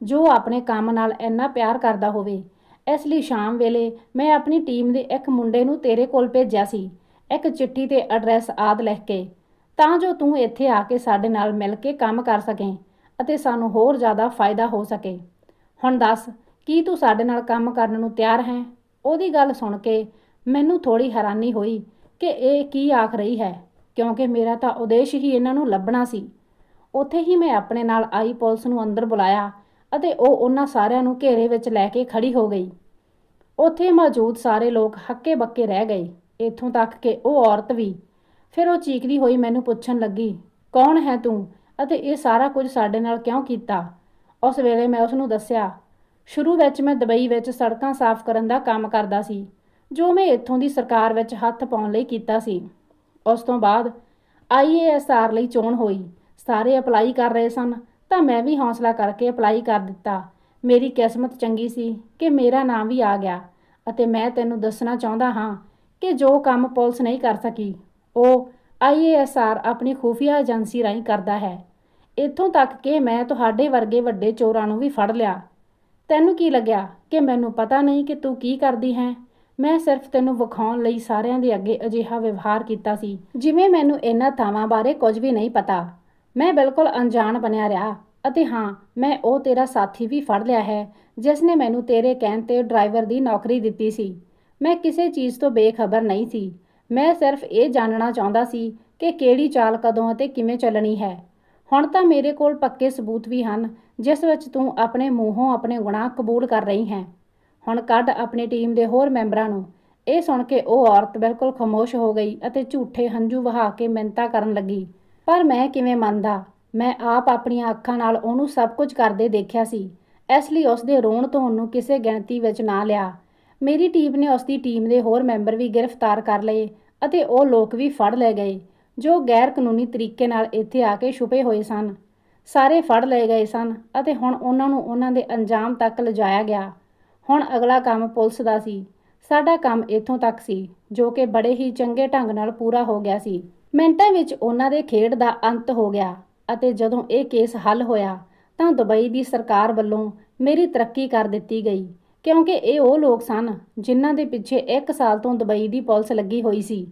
ਜੋ ਆਪਣੇ ਕੰਮ ਨਾਲ ਇੰਨਾ ਪਿਆਰ ਕਰਦਾ ਹੋਵੇ। ਇਸ ਲਈ ਸ਼ਾਮ ਵੇਲੇ ਮੈਂ ਆਪਣੀ ਟੀਮ ਦੇ ਇੱਕ ਮੁੰਡੇ ਨੂੰ ਤੇਰੇ ਕੋਲ ਭੇਜਿਆ ਸੀ, ਇੱਕ ਚਿੱਠੀ ਤੇ ਐਡਰੈਸ ਆਦ ਲਿਖ ਕੇ। ਤਾਂ ਜੋ ਤੂੰ ਇੱਥੇ ਆ ਕੇ ਸਾਡੇ ਨਾਲ ਮਿਲ ਕੇ ਕੰਮ ਕਰ ਸਕੇ ਅਤੇ ਸਾਨੂੰ ਹੋਰ ਜ਼ਿਆਦਾ ਫਾਇਦਾ ਹੋ ਸਕੇ। ਹੁਣ ਦੱਸ, ਕੀ ਤੂੰ ਸਾਡੇ ਨਾਲ ਕੰਮ ਕਰਨ ਨੂੰ ਤਿਆਰ ਹੈ? ਉਹਦੀ ਗੱਲ ਸੁਣ ਕੇ ਮੈਨੂੰ ਥੋੜੀ ਹੈਰਾਨੀ ਹੋਈ ਕਿ ਇਹ ਕੀ ਆਖ ਰਹੀ ਹੈ, ਕਿਉਂਕਿ ਮੇਰਾ ਤਾਂ ਉਦੇਸ਼ ਹੀ ਇਹਨਾਂ ਨੂੰ ਲੱਭਣਾ ਸੀ। ਉੱਥੇ ਹੀ ਮੈਂ ਆਪਣੇ ਨਾਲ ਆਈ ਪੁਲਿਸ ਨੂੰ ਅੰਦਰ ਬੁਲਾਇਆ ਅਤੇ ਉਹ ਉਹਨਾਂ ਸਾਰਿਆਂ ਨੂੰ ਘੇਰੇ ਵਿੱਚ ਲੈ ਕੇ ਖੜੀ ਹੋ ਗਈ। ਉੱਥੇ ਮੌਜੂਦ ਸਾਰੇ ਲੋਕ ਹੱਕੇ ਬੱਕੇ ਰਹਿ ਗਏ। ਇੱਥੋਂ ਤੱਕ ਕਿ ਉਹ ਔਰਤ ਵੀ। ਫਿਰ ਉਹ ਚੀਕਦੀ ਹੋਈ ਮੈਨੂੰ ਪੁੱਛਣ ਲੱਗੀ, ਕੌਣ ਹੈ ਤੂੰ? ਅਤੇ ਇਹ ਸਾਰਾ ਕੁਝ ਸਾਡੇ ਨਾਲ ਕਿਉਂ ਕੀਤਾ? ਉਸ ਵੇਲੇ ਮੈਂ ਉਸ ਨੂੰ ਦੱਸਿਆ, ਸ਼ੁਰੂ ਵਿੱਚ ਮੈਂ ਦੁਬਈ ਵਿੱਚ ਸੜਕਾਂ ਸਾਫ਼ ਕਰਨ ਦਾ ਕੰਮ ਕਰਦਾ ਸੀ, ਜੋ ਮੈਂ ਇੱਥੋਂ ਦੀ ਸਰਕਾਰ ਵਿੱਚ ਹੱਥ ਪਾਉਣ ਲਈ ਕੀਤਾ ਸੀ। ਉਸ ਤੋਂ ਬਾਅਦ ਆਈਏਐਸਆਰ ਲਈ ਚੋਣ ਹੋਈ। ਸਾਰੇ ਅਪਲਾਈ ਕਰ ਰਹੇ ਸਨ। ਤਾਂ ਮੈਂ ਵੀ ਹੌਸਲਾ ਕਰਕੇ ਅਪਲਾਈ ਕਰ ਦਿੱਤਾ। ਮੇਰੀ ਕਿਸਮਤ ਚੰਗੀ ਸੀ ਕਿ ਮੇਰਾ ਨਾਮ ਵੀ ਆ ਗਿਆ ਅਤੇ ਮੈਂ ਤੈਨੂੰ ਦੱਸਣਾ ਚਾਹੁੰਦਾ ਹਾਂ ਕਿ ਜੋ ਕੰਮ ਪੁਲਿਸ ਨਹੀਂ ਕਰ ਸਕੀ, ਉਹ ਆਈਏਐਸਆਰ ਆਪਣੀ ਖੂਫੀਆ ਏਜੰਸੀ ਰਾਹੀਂ ਕਰਦਾ ਹੈ। ਇੱਥੋਂ ਤੱਕ ਕਿ ਮੈਂ ਤੁਹਾਡੇ ਵਰਗੇ ਵੱਡੇ ਚੋਰਾਂ ਨੂੰ ਵੀ ਫੜ ਲਿਆ। ਤੈਨੂੰ ਕੀ ਲੱਗਿਆ ਕਿ ਮੈਨੂੰ ਪਤਾ ਨਹੀਂ ਕਿ ਤੂੰ ਕੀ ਕਰਦੀ ਹੈ? ਮੈਂ ਸਿਰਫ ਤੈਨੂੰ ਵਿਖਾਉਣ ਲਈ ਸਾਰਿਆਂ ਦੇ ਅੱਗੇ ਅਜਿਹਾ ਵਿਵਹਾਰ ਕੀਤਾ ਸੀ, ਜਿਵੇਂ ਮੈਨੂੰ ਇਹਨਾਂ ਥਾਵਾਂ ਬਾਰੇ ਕੁਝ ਵੀ ਨਹੀਂ ਪਤਾ। ਮੈਂ ਬਿਲਕੁਲ ਅਣਜਾਣ ਬਣਿਆ ਰਿਹਾ ਅਤੇ ਹਾਂ, ਮੈਂ ਉਹ ਤੇਰਾ ਸਾਥੀ ਵੀ ਫੜ ਲਿਆ ਹੈ, ਜਿਸ ਨੇ ਮੈਨੂੰ ਤੇਰੇ ਕਹਿਣ ਤੇ ਡਰਾਈਵਰ ਦੀ ਨੌਕਰੀ ਦਿੱਤੀ ਸੀ। ਮੈਂ ਕਿਸੇ ਚੀਜ਼ ਤੋਂ ਬੇਖਬਰ ਨਹੀਂ ਸੀ। ਮੈਂ ਸਿਰਫ ਇਹ ਜਾਣਨਾ ਚਾਹੁੰਦਾ ਸੀ ਕਿ ਕਿਹੜੀ ਚਾਲ ਕਦੋਂ ਅਤੇ ਕਿਵੇਂ ਚੱਲਣੀ ਹੈ। ਹੁਣ ਤਾਂ ਮੇਰੇ ਕੋਲ ਪੱਕੇ ਸਬੂਤ ਵੀ ਹਨ, ਜਿਸ ਵਿੱਚ ਤੂੰ ਆਪਣੇ ਮੂੰਹੋਂ ਆਪਣੇ ਗੁਨਾਹ ਕਬੂਲ ਕਰ ਰਹੀ ਹੈ। ਹੁਣ ਕੱਢ ਆਪਣੀ ਟੀਮ ਦੇ ਹੋਰ ਮੈਂਬਰਾਂ ਨੂੰ। ਇਹ ਸੁਣ ਕੇ ਉਹ ਔਰਤ ਬਿਲਕੁਲ ਖਾਮੋਸ਼ ਹੋ ਗਈ ਅਤੇ ਝੂਠੇ ਹੰਝੂ ਵਹਾ ਕੇ ਮਿੰਤਾ ਕਰਨ ਲੱਗੀ। ਪਰ ਮੈਂ ਕਿਵੇਂ ਮੰਨਦਾ? ਮੈਂ ਆਪ ਆਪਣੀਆਂ ਅੱਖਾਂ ਨਾਲ ਉਹਨੂੰ ਸਭ ਕੁਝ ਕਰਦੇ ਦੇਖਿਆ ਸੀ। ਇਸ ਲਈ ਉਸ ਦੇ ਰੋਣ ਤੋਂ ਉਹਨੂੰ ਕਿਸੇ ਗਿਣਤੀ ਵਿੱਚ ਨਾ ਲਿਆ। ਮੇਰੀ ਟੀਮ ਨੇ ਉਸ ਦੀ ਟੀਮ ਦੇ ਹੋਰ ਮੈਂਬਰ ਵੀ ਗ੍ਰਿਫਤਾਰ ਕਰ ਲਏ ਅਤੇ ਉਹ ਲੋਕ ਵੀ ਫੜ ਲਏ ਗਏ, ਜੋ ਗੈਰ ਕਾਨੂੰਨੀ ਤਰੀਕੇ ਨਾਲ ਇੱਥੇ ਆ ਕੇ ਛੁਪੇ ਹੋਏ ਸਨ। ਸਾਰੇ ਫੜ ਲਏ ਗਏ ਸਨ ਅਤੇ ਹੁਣ ਉਹਨਾਂ ਨੂੰ ਉਹਨਾਂ ਦੇ ਅੰਜਾਮ ਤੱਕ ਲਿਜਾਇਆ ਗਿਆ। ਹੁਣ ਅਗਲਾ ਕੰਮ ਪੁਲਿਸ ਦਾ ਸੀ। ਸਾਡਾ ਕੰਮ ਇੱਥੋਂ ਤੱਕ ਸੀ, ਜੋ ਕਿ ਬੜੇ ਹੀ ਚੰਗੇ ਢੰਗ ਨਾਲ ਪੂਰਾ ਹੋ ਗਿਆ ਸੀ। ਮਿੰਟਾਂ ਵਿੱਚ ਉਹਨਾਂ ਦੇ ਖੇਡ ਦਾ ਅੰਤ ਹੋ ਗਿਆ ਅਤੇ ਜਦੋਂ ਇਹ ਕੇਸ ਹੱਲ ਹੋਇਆ ਤਾਂ ਦੁਬਈ ਦੀ ਸਰਕਾਰ ਵੱਲੋਂ ਮੇਰੀ ਤਰੱਕੀ ਕਰ ਦਿੱਤੀ ਗਈ, ਕਿਉਂਕਿ ਇਹ ਉਹ ਲੋਕ ਸਨ ਜਿਨ੍ਹਾਂ ਦੇ ਪਿੱਛੇ 1 ਸਾਲ ਤੋਂ ਦੁਬਈ ਦੀ ਪੁਲਿਸ ਲੱਗੀ ਹੋਈ ਸੀ।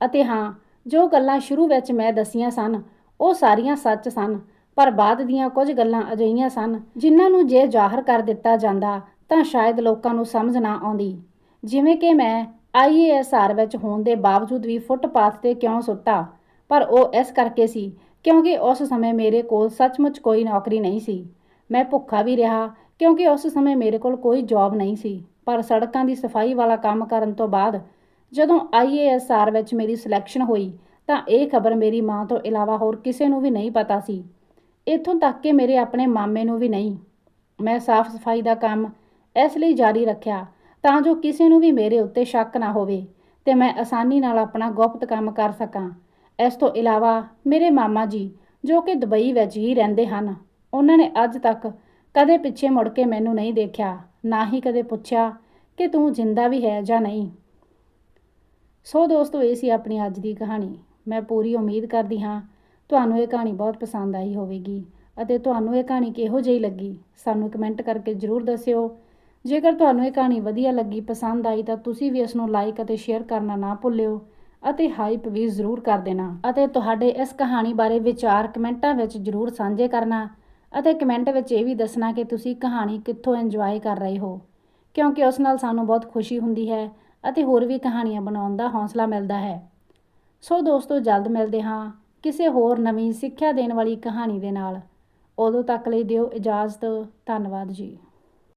ਅਤੇ ਹਾਂ, ਜੋ ਗੱਲਾਂ ਸ਼ੁਰੂ ਵਿੱਚ ਮੈਂ ਦਸੀਆਂ ਸਨ, ਉਹ ਸਾਰੀਆਂ ਸੱਚ ਸਨ, ਪਰ ਬਾਅਦ ਦੀਆਂ ਕੁਝ ਗੱਲਾਂ ਅਜਿਹੀਆਂ ਸਨ ਜਿਨ੍ਹਾਂ ਨੂੰ ਜੇ ਜ਼ਾਹਰ ਕਰ ਦਿੱਤਾ ਜਾਂਦਾ ਤਾਂ ਸ਼ਾਇਦ ਲੋਕਾਂ ਨੂੰ ਸਮਝ ਨਾ ਆਉਂਦੀ। ਜਿਵੇਂ ਕਿ ਮੈਂ ਆਈਏਐਸਆਰ ਵਿੱਚ ਹੋਣ ਦੇ ਬਾਵਜੂਦ ਵੀ ਫੁੱਟਪਾਥ ਤੇ ਕਿਉਂ ਸੁੱਤਾ ਪਰ ਉਹ ਇਸ ਕਰਕੇ ਸੀ, ਕਿਉਂਕਿ ਉਸ ਸਮੇਂ ਮੇਰੇ ਕੋਲ ਸੱਚਮੁੱਚ ਕੋਈ ਨੌਕਰੀ ਨਹੀਂ ਸੀ। ਮੈਂ ਭੁੱਖਾ ਵੀ ਰਿਹਾ, ਕਿਉਂਕਿ ਉਸ ਸਮੇਂ ਮੇਰੇ ਕੋਲ ਕੋਈ ਜੌਬ ਨਹੀਂ ਸੀ। ਪਰ ਸੜਕਾਂ ਦੀ ਸਫ਼ਾਈ ਵਾਲਾ ਕੰਮ ਕਰਨ ਤੋਂ ਬਾਅਦ ਜਦੋਂ ਆਈਏਐਸਆਰ ਵਿੱਚ ਮੇਰੀ ਸਿਲੈਕਸ਼ਨ ਹੋਈ, ਤਾਂ ਇਹ ਖਬਰ ਮੇਰੀ ਮਾਂ ਤੋਂ ਇਲਾਵਾ ਹੋਰ ਕਿਸੇ ਨੂੰ ਵੀ ਨਹੀਂ ਪਤਾ ਸੀ। ਇੱਥੋਂ ਤੱਕ ਕਿ ਮੇਰੇ ਆਪਣੇ ਮਾਮੇ ਨੂੰ ਵੀ ਨਹੀਂ। ਮੈਂ ਸਾਫ਼ ਸਫ਼ਾਈ ਦਾ ਕੰਮ ਇਸ ਲਈ ਜਾਰੀ ਰੱਖਿਆ ਤਾਂ ਜੋ ਕਿਸੇ ਨੂੰ ਵੀ ਮੇਰੇ ਉੱਤੇ ਸ਼ੱਕ ਨਾ ਹੋਵੇ ਤੇ ਮੈਂ ਆਸਾਨੀ ਨਾਲ ਆਪਣਾ ਗੁਪਤ ਕੰਮ ਕਰ ਸਕਾਂ। ਇਸ ਤੋਂ ਇਲਾਵਾ ਮੇਰੇ ਮਾਮਾ ਜੀ, ਜੋ ਕਿ ਦੁਬਈ ਵਿੱਚ ਹੀ ਰਹਿੰਦੇ ਹਨ, ਉਹਨਾਂ ਨੇ ਅੱਜ ਤੱਕ ਕਦੇ ਪਿੱਛੇ ਮੁੜ ਕੇ ਮੈਨੂੰ ਨਹੀਂ ਦੇਖਿਆ, ਨਾ ਹੀ ਕਦੇ ਪੁੱਛਿਆ ਕਿ ਤੂੰ ਜਿੰਦਾ ਵੀ ਹੈ ਜਾਂ ਨਹੀਂ। ਸੋ ਦੋਸਤੋ, ਇਹ ਸੀ ਆਪਣੀ ਅੱਜ ਦੀ ਕਹਾਣੀ। ਮੈਂ ਪੂਰੀ ਉਮੀਦ ਕਰਦੀ ਹਾਂ ਤੁਹਾਨੂੰ ਇਹ ਕਹਾਣੀ ਬਹੁਤ ਪਸੰਦ ਆਈ ਹੋਵੇਗੀ ਅਤੇ ਤੁਹਾਨੂੰ ਇਹ ਕਹਾਣੀ ਕਿਹੋ ਜਿਹੀ ਲੱਗੀ, ਸਾਨੂੰ ਕਮੈਂਟ ਕਰਕੇ ਜਰੂਰ ਦੱਸਿਓ ਜੇਕਰ ਤੁਹਾਨੂੰ ਇਹ ਕਹਾਣੀ ਵਧੀਆ ਲੱਗੀ, ਪਸੰਦ ਆਈ ਤਾਂ ਤੁਸੀਂ ਵੀ ਇਸ ਨੂੰ ਲਾਈਕ ਅਤੇ ਸ਼ੇਅਰ ਕਰਨਾ ਨਾ ਭੁੱਲਿਓ ਅਤੇ ਹਾਈਪ ਵੀ ਜ਼ਰੂਰ ਕਰ ਦੇਣਾ ਅਤੇ ਤੁਹਾਡੇ ਇਸ ਕਹਾਣੀ ਬਾਰੇ ਵਿਚਾਰ ਕਮੈਂਟਾਂ ਵਿੱਚ ਜਰੂਰ ਸਾਂਝੇ ਕਰਨਾ ਅਤੇ ਕਮੈਂਟ ਵਿੱਚ ਇਹ ਵੀ ਦੱਸਣਾ ਕਿ ਤੁਸੀਂ ਕਹਾਣੀ ਕਿੱਥੋਂ ਇੰਜੋਏ ਕਰ ਰਹੇ ਹੋ, ਕਿਉਂਕਿ ਉਸ ਨਾਲ ਸਾਨੂੰ ਬਹੁਤ ਖੁਸ਼ੀ ਹੁੰਦੀ ਹੈ ਅਤੇ ਹੋਰ ਵੀ ਕਹਾਣੀਆਂ ਬਣਾਉਣ ਦਾ ਹੌਸਲਾ ਮਿਲਦਾ ਹੈ। ਸੋ ਦੋਸਤੋ, ਜਲਦ ਮਿਲਦੇ ਹਾਂ ਕਿਸੇ ਹੋਰ ਨਵੀਂ ਸਿੱਖਿਆ ਦੇਣ ਵਾਲੀ ਕਹਾਣੀ ਦੇ ਨਾਲ। ਉਦੋਂ ਤੱਕ ਲਈ ਦਿਓ ਇਜਾਜ਼ਤ। ਧੰਨਵਾਦ ਜੀ।